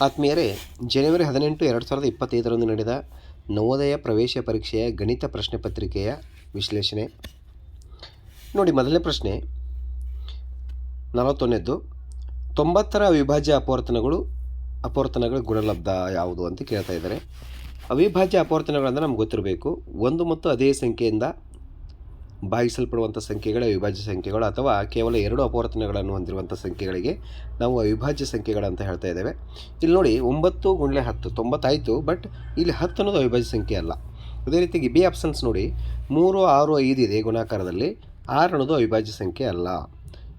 ಆತ್ಮೀಯರೇ, ಜನವರಿ ಹದಿನೆಂಟು ಎರಡು ಸಾವಿರದ ಇಪ್ಪತ್ತೈದರಂದು ನಡೆದ ನವೋದಯ ಪ್ರವೇಶ ಪರೀಕ್ಷೆಯ ಗಣಿತ ಪ್ರಶ್ನೆ ಪತ್ರಿಕೆಯ ವಿಶ್ಲೇಷಣೆ. ನೋಡಿ, ಮೊದಲನೇ ಪ್ರಶ್ನೆ. ನಲವತ್ತೊಂದನೇದ್ದು, ತೊಂಬತ್ತರ ಅವಿಭಾಜ್ಯ ಅಪವರ್ತನಗಳು, ಅಪವರ್ತನಗಳ ಗುಣಲಬ್ಧ ಯಾವುದು ಅಂತ ಕೇಳ್ತಾ ಇದ್ದಾರೆ. ಅವಿಭಾಜ್ಯ ಅಪವರ್ತನಗಳಂದರೆ ನಮ್ಗೆ ಗೊತ್ತಿರಬೇಕು. ಒಂದು ಮತ್ತು ಅದೇ ಸಂಖ್ಯೆಯಿಂದ ಭಾಗಿಸಲ್ಪಡುವಂಥ ಸಂಖ್ಯೆಗಳ ಅವಿಭಾಜ್ಯ ಸಂಖ್ಯೆಗಳು ಅಥವಾ ಕೇವಲ ಎರಡು ಅಪವರ್ತನಗಳನ್ನು ಹೊಂದಿರುವಂಥ ಸಂಖ್ಯೆಗಳಿಗೆ ನಾವು ಅವಿಭಾಜ್ಯ ಸಂಖ್ಯೆಗಳಂತ ಹೇಳ್ತಾ ಇದ್ದೇವೆ. ಇಲ್ಲಿ ನೋಡಿ ಒಂಬತ್ತು ಗುಂಡ್ಲೆ ಹತ್ತು, ತೊಂಬತ್ತಾಯಿತು ಬಟ್ ಇಲ್ಲಿ ಹತ್ತು ಅನ್ನೋದು ಅವಿಭಾಜ್ಯ ಸಂಖ್ಯೆ ಅಲ್ಲ. ಅದೇ ರೀತಿಯಾಗಿ ಬಿ ಆಪ್ಷನ್ಸ್ ನೋಡಿ, ಮೂರು, ಆರು, ಐದು ಇದೆ ಗುಣಾಕಾರದಲ್ಲಿ, ಆರು ಅನ್ನೋದು ಅವಿಭಾಜ್ಯ ಸಂಖ್ಯೆ ಅಲ್ಲ.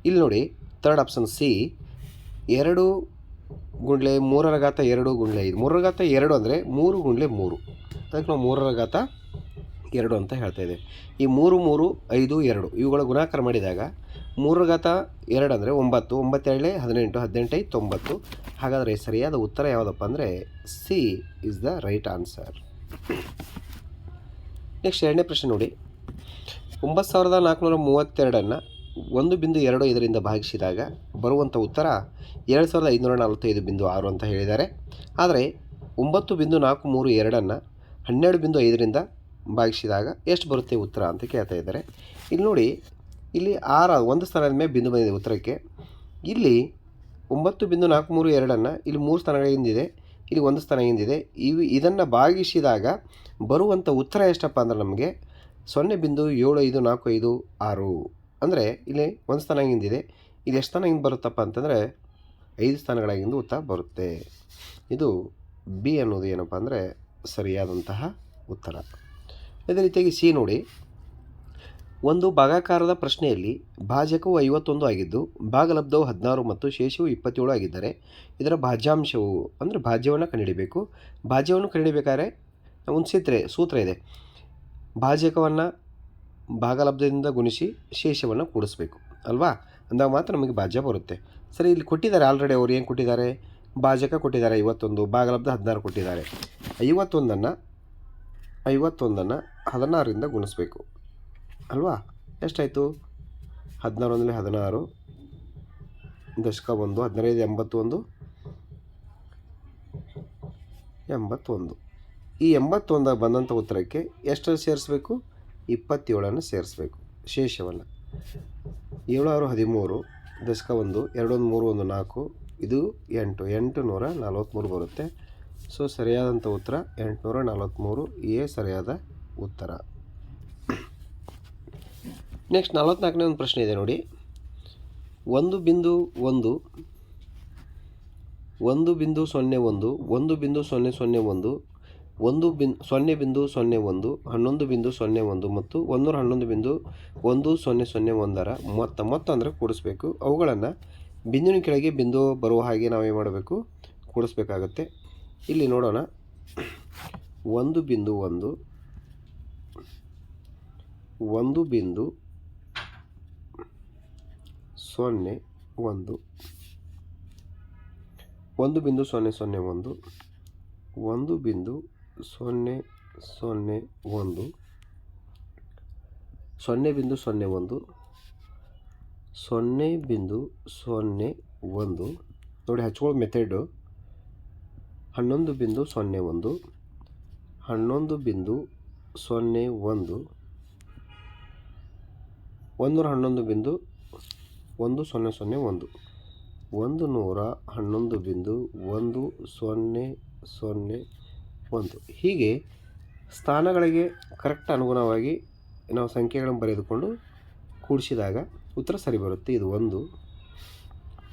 ಇಲ್ಲಿ ನೋಡಿ ಥರ್ಡ್ ಆಪ್ಷನ್ ಸಿ ಎರಡು ಗುಂಡ್ಲೆ ಮೂರರ ಘಾತ ಎರಡು ಗುಂಡ್ಲೆ ಐದು. ಮೂರರ ಘಾತ ಎರಡು ಅಂದರೆ ಮೂರು ಗುಂಡ್ಲೆ ಮೂರು. ಅದಕ್ಕೆ ನಾವು ಮೂರರ ಘಾತ ಎರಡು ಅಂತ ಹೇಳ್ತಾ ಇದೆ ಈ ಮೂರು ಮೂರು, ಐದು, ಎರಡು ಇವುಗಳ ಗುಣಾಕಾರ ಮಾಡಿದಾಗ ಮೂರು ಘಾತ ಎರಡು ಅಂದರೆ ಒಂಬತ್ತು ಒಂಬತ್ತೆರಡೇ ಹದಿನೆಂಟು, ಹದಿನೆಂಟೈ, ತೊಂಬತ್ತು. ಹಾಗಾದರೆ ಸರಿಯಾದ ಉತ್ತರ ಯಾವುದಪ್ಪ ಅಂದರೆ C is the right answer. Next ಎರಡನೇ ಪ್ರಶ್ನೆ ನೋಡಿ. ಒಂಬತ್ತು ಸಾವಿರದ ನಾಲ್ಕುನೂರ ಮೂವತ್ತೆರಡನ್ನು ಒಂದು ಬಿಂದು ಎರಡು ಇದರಿಂದ ಭಾಗಿಸಿದಾಗ ಬರುವಂಥ ಉತ್ತರ ಎರಡು ಸಾವಿರದ ಐದುನೂರ ನಲವತ್ತೈದು ಬಿಂದು ಆರು ಅಂತ ಹೇಳಿದ್ದಾರೆ. ಆದರೆ ಒಂಬತ್ತು ಬಿಂದು ನಾಲ್ಕು ಮೂರು ಎರಡನ್ನು ಹನ್ನೆರಡು ಬಿಂದು ಐದರಿಂದ ಭಾಗಿಸಿದಾಗ ಎಷ್ಟು ಬರುತ್ತೆ ಉತ್ತರ ಅಂತ ಕೇಳ್ತಾ ಇದ್ದಾರೆ. ಇಲ್ಲಿ ನೋಡಿ, ಇಲ್ಲಿ ಆರು, ಒಂದು ಸ್ಥಾನದ ಮೇಲೆ ಬಿಂದು ಬಂದಿದೆ ಉತ್ತರಕ್ಕೆ. ಇಲ್ಲಿ ಒಂಬತ್ತು ಬಿಂದು ನಾಲ್ಕು ಮೂರು ಎರಡನ್ನು, ಇಲ್ಲಿ ಮೂರು ಸ್ಥಾನಗಳ ಹಿಂದಿದೆ, ಇಲ್ಲಿ ಒಂದು ಸ್ಥಾನ ಹಿಂದಿದೆ. ಇವು ಇದನ್ನು ಭಾಗಿಸಿದಾಗ ಬರುವಂಥ ಉತ್ತರ ಎಷ್ಟಪ್ಪ ಅಂದ್ರೆ ನಮಗೆ ಸೊನ್ನೆ ಬಿಂದು ಏಳು ಐದು ನಾಲ್ಕು ಐದು ಆರು. ಅಂದರೆ ಇಲ್ಲಿ ಒಂದು ಸ್ಥಾನ ಹಿಂದಿದೆ, ಇಲ್ಲಿ ಎಷ್ಟು ಸ್ಥಾನ ಹಿಂದೆ ಬರುತ್ತಪ್ಪ ಅಂತಂದರೆ ಐದು ಸ್ಥಾನಗಳಾಗಿಂದು ಉತ್ತರ ಬರುತ್ತೆ. ಇದು ಬಿ ಅನ್ನೋದು ಏನಪ್ಪ ಅಂದರೆ ಸರಿಯಾದಂತಹ ಉತ್ತರ. ಅದೇ ರೀತಿಯಾಗಿ ಸಿ ನೋಡಿ. ಒಂದು ಭಾಗಾಕಾರದ ಪ್ರಶ್ನೆಯಲ್ಲಿ ಭಾಜಕವು ಐವತ್ತೊಂದು ಆಗಿದ್ದು, ಭಾಗಲಬ್ಧವು ಹದಿನಾರು ಮತ್ತು ಶೇಷವು ಇಪ್ಪತ್ತೇಳು ಆಗಿದ್ದರೆ ಇದರ ಭಾಜ್ಯಾಂಶವು ಅಂದರೆ ಭಾಜ್ಯವನ್ನು ಕಂಡುಹಿಡಿಯಬೇಕು ಭಾಜ್ಯವನ್ನು ಕಂಡುಹಿಡಬೇಕಾದ್ರೆ ಒಂದು ಸೂತ್ರ ಸೂತ್ರ ಇದೆ. ಭಾಜಕವನ್ನು ಭಾಗಲಬ್ಧದಿಂದ ಗುಣಿಸಿ ಶೇಷವನ್ನು ಕೂಡಿಸ್ಬೇಕು. ಅಲ್ವಾ? ಅಂದಾಗ ಮಾತ್ರ ನಮಗೆ ಭಾಜ್ಯ ಬರುತ್ತೆ. ಸರಿ, ಇಲ್ಲಿ ಕೊಟ್ಟಿದ್ದಾರೆ ಆಲ್ರೆಡಿ ಅವ್ರು ಏನು ಕೊಟ್ಟಿದ್ದಾರೆ? ಭಾಜಕ ಕೊಟ್ಟಿದ್ದಾರೆ ಐವತ್ತೊಂದು, ಭಾಗಲಬ್ಧ ಹದಿನಾರು ಕೊಟ್ಟಿದ್ದಾರೆ. ಐವತ್ತೊಂದನ್ನು ಐವತ್ತೊಂದನ್ನು ಹದಿನಾರರಿಂದ ಗುಣಿಸ್ಬೇಕು. ಅಲ್ವಾ? ಎಷ್ಟಾಯಿತು? ಹದಿನಾರು ಅಂದರೆ ಹದಿನಾರು, ದಶಕ ಒಂದು, ಹದಿನೈದು ಎಂಬತ್ತೊಂದು ಎಂಬತ್ತೊಂದು. ಈ ಎಂಬತ್ತೊಂದು ಬಂದಂಥ ಉತ್ತರಕ್ಕೆ ಎಷ್ಟನ್ನು ಸೇರಿಸ್ಬೇಕು? ಇಪ್ಪತ್ತೇಳನ್ನು ಸೇರಿಸ್ಬೇಕು. ಶೇಷವನ್ನು ಏಳಾರು ಹದಿಮೂರು, ದಶಕ ಒಂದು, ಎರಡೊಂದು ಮೂರು ಒಂದು ನಾಲ್ಕು, ಇದು ಎಂಟು. ಎಂಟು ನೂರ ನಲವತ್ತ್ಮೂರು ಬರುತ್ತೆ. ಸೊ, ಸರಿಯಾದಂಥ ಉತ್ತರ ಎಂಟುನೂರ ನಲವತ್ತ್ಮೂರು, ಎ ಸರಿಯಾದ ಉತ್ತರ. ನೆಕ್ಸ್ಟ್ ನಲವತ್ನಾಲ್ಕನೇ ಒಂದು ಪ್ರಶ್ನೆ ಇದೆ ನೋಡಿ. ಒಂದು ಬಿಂದು ಒಂದು ಒಂದು ಬಿಂದು ಸೊನ್ನೆ ಒಂದು ಒಂದು ಬಿಂದು ಸೊನ್ನೆ ಸೊನ್ನೆ ಒಂದು ಒಂದು ಬಿನ್, ಸೊನ್ನೆ ಬಿಂದು ಸೊನ್ನೆ ಒಂದು, ಹನ್ನೊಂದು ಬಿಂದು ಸೊನ್ನೆ ಒಂದು ಮತ್ತು ಒಂದೂರ ಹನ್ನೊಂದು ಬಿಂದು ಒಂದು ಸೊನ್ನೆ ಸೊನ್ನೆ ಒಂದರ ಮೊತ್ತ ಮೊತ್ತ ಅಂದರೆ ಕೂಡಿಸ್ಬೇಕು. ಅವುಗಳನ್ನು ಬಿಂದುವಿನ ಕೆಳಗೆ ಬಿಂದು ಬರುವ ಹಾಗೆ ನಾವೇನು ಮಾಡಬೇಕು. ಕೂಡಿಸ್ಬೇಕಾಗತ್ತೆ. ಇಲ್ಲಿ ನೋಡೋಣ. ಒಂದು ಬಿಂದು ಒಂದು ಒಂದು ಬಿಂದು ಸೊನ್ನೆ ಒಂದು. ಒಂದು ಬಿಂದು ಸೊನ್ನೆ ಸೊನ್ನೆ ಒಂದು. ಒಂದು ಬಿಂದು ಸೊನ್ನೆ ಸೊನ್ನೆ ಒಂದು. ಸೊನ್ನೆ ಬಿಂದು ಸೊನ್ನೆ ಒಂದು. ಸೊನ್ನೆ ಬಿಂದು ಸೊನ್ನೆ ಒಂದು. ನೋಡಿ ಹಚ್ಕೊಳ್ಳೋ ಮೆಥಡು ಹನ್ನೊಂದು ಬಿಂದು ಸೊನ್ನೆ ಒಂದು. ಹನ್ನೊಂದು ಬಿಂದು ಸೊನ್ನೆ ಒಂದು. ಒಂದೂರ ಹನ್ನೊಂದು ಬಿಂದು ಒಂದು ಸೊನ್ನೆ ಸೊನ್ನೆ ಒಂದು. ಒಂದು ನೂರ ಹನ್ನೊಂದು ಬಿಂದು ಒಂದು ಸೊನ್ನೆ ಸೊನ್ನೆ ಒಂದು. ಹೀಗೆ ಸ್ಥಾನಗಳಿಗೆ ಕರೆಕ್ಟ್ ಅನುಗುಣವಾಗಿ ನಾವು ಸಂಖ್ಯೆಗಳನ್ನು ಬರೆದುಕೊಂಡು ಕೂಡಿಸಿದಾಗ ಉತ್ತರ ಸರಿ ಬರುತ್ತೆ. ಇದು ಒಂದು.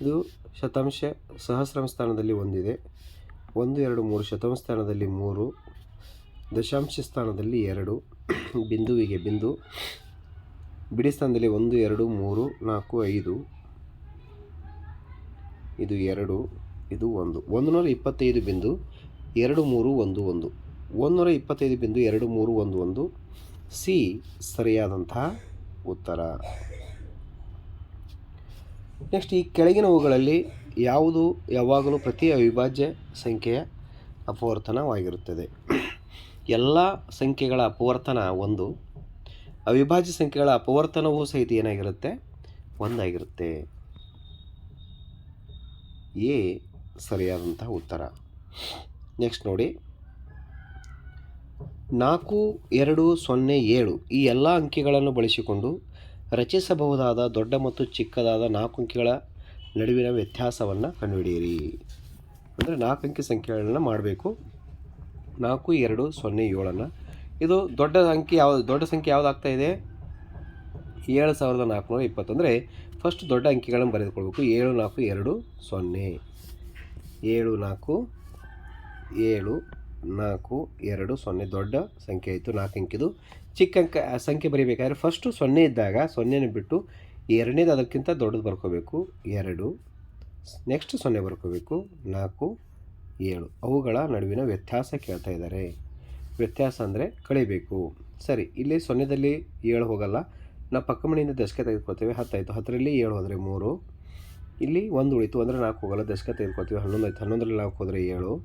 ಇದು ಶತಾಂಶ ಸಹಸ್ರಮ ಸ್ಥಾನದಲ್ಲಿ ಒಂದಿದೆ. ಒಂದು, ಎರಡು, ಮೂರು ಶತಾಂಶ ಸ್ಥಾನದಲ್ಲಿ ಮೂರು. ದಶಾಂಶ ಸ್ಥಾನದಲ್ಲಿ ಎರಡು. ಬಿಂದುವಿಗೆ ಬಿಂದು ಬಿಡಿ ಸ್ಥಾನದಲ್ಲಿ ಒಂದು, ಎರಡು, ಮೂರು, ನಾಲ್ಕು, ಐದು. ಇದು ಎರಡು, ಇದು ಒಂದು. ಒಂದು ನೂರ ಇಪ್ಪತ್ತೈದು ಬಿಂದು ಎರಡು, ಮೂರು, ಒಂದು ಒಂದು. ಒಂದುನೂರ ಇಪ್ಪತ್ತೈದು ಬಿಂದು ಎರಡು, ಮೂರು, ಒಂದು ಒಂದು. ಸಿ ಸರಿಯಾದಂತಹ ಉತ್ತರ. ನೆಕ್ಸ್ಟ್, ಈ ಕೆಳಗಿನವುಗಳಲ್ಲಿ ಯಾವುದು ಯಾವಾಗಲೂ ಪ್ರತಿ ಅವಿಭಾಜ್ಯ ಸಂಖ್ಯೆಯ ಅಪವರ್ತನವಾಗಿರುತ್ತದೆ. ಎಲ್ಲ ಸಂಖ್ಯೆಗಳ ಅಪವರ್ತನ ಒಂದು ಅವಿಭಾಜ್ಯ ಸಂಖ್ಯೆಗಳ ಅಪವರ್ತನವೂ ಸಹಿತ ಏನಾಗಿರುತ್ತೆ? ಒಂದಾಗಿರುತ್ತೆ. ಎ ಸರಿಯಾದಂತಹ ಉತ್ತರ. ನೆಕ್ಸ್ಟ್ ನೋಡಿ. ನಾಲ್ಕು, ಎರಡು, ಸೊನ್ನೆ, ಏಳು ಈ ಎಲ್ಲ ಅಂಕಿಗಳನ್ನು ಬಳಸಿಕೊಂಡು ರಚಿಸಬಹುದಾದ ದೊಡ್ಡ ಮತ್ತು ಚಿಕ್ಕದಾದ ನಾಲ್ಕು ಅಂಕಿಗಳ ನಡುವಿನ ವ್ಯತ್ಯಾಸವನ್ನು ಕಂಡುಹಿಡಿಯಿರಿ. ಅಂದರೆ ನಾಲ್ಕು ಅಂಕಿ ಸಂಖ್ಯೆಗಳನ್ನು ಮಾಡಬೇಕು. ನಾಲ್ಕು, ಎರಡು, ಸೊನ್ನೆ, ಏಳನ್ನು ಇದು ದೊಡ್ಡ ಅಂಕಿ ಯಾವ ದೊಡ್ಡ ಸಂಖ್ಯೆ ಯಾವುದಾಗ್ತಾ ಇದೆ? ಏಳು ಸಾವಿರದ ನಾಲ್ಕುನೂರ ಇಪ್ಪತ್ತು ಅಂದರೆ ಫಸ್ಟ್ ದೊಡ್ಡ ಅಂಕಿಗಳನ್ನು ಬರೆದುಕೊಳ್ಬೇಕು. ಏಳು, ನಾಲ್ಕು, ಎರಡು, ಸೊನ್ನೆ. ಏಳು, ನಾಲ್ಕು ಏಳು, ನಾಲ್ಕು, ಎರಡು, ಸೊನ್ನೆ. ದೊಡ್ಡ ಸಂಖ್ಯೆ ಆಯಿತು, ನಾಲ್ಕು ಅಂಕಿದು. ಚಿಕ್ಕ ಅಂಕ ಸಂಖ್ಯೆ ಬರೀಬೇಕಾದ್ರೆ ಫಸ್ಟು ಸೊನ್ನೆ ಇದ್ದಾಗ ಸೊನ್ನೆನ ಬಿಟ್ಟು ಎರಡನೇದು ಅದಕ್ಕಿಂತ ದೊಡ್ಡದು ಬರ್ಕೋಬೇಕು. ಎರಡು ನೆಕ್ಸ್ಟ್ ಸೊನ್ನೆ ಬರ್ಕೋಬೇಕು. ನಾಲ್ಕು, ಏಳು. ಅವುಗಳ ನಡುವಿನ ವ್ಯತ್ಯಾಸ ಕೇಳ್ತಾ ಇದ್ದಾರೆ. ವ್ಯತ್ಯಾಸ ಅಂದರೆ ಕಳಿಬೇಕು. ಸರಿ, ಇಲ್ಲಿ ಸೊನ್ನೆದಲ್ಲಿ ಏಳು ಹೋಗಲ್ಲ. ನಾವು ಪಕ್ಕ ಮನೆಯಿಂದ ದಶಕ ತೆಗೆದುಕೊಳ್ತೇವೆ, ಹತ್ತಾಯಿತು. ಹತ್ತರಲ್ಲಿ ಏಳು ಹೋದರೆ ಮೂರು. ಇಲ್ಲಿ ಒಂದು ಉಳಿತು ಅಂದರೆ ನಾಲ್ಕು ಹೋಗಲ್ಲ, ದಶಕ ತೆಗೆದುಕೊಳ್ತೀವಿ, ಹನ್ನೊಂದು ಆಯ್ತು. ಹನ್ನೊಂದರಲ್ಲಿ ನಾಲ್ಕು ಹೋದರೆ ಏಳು.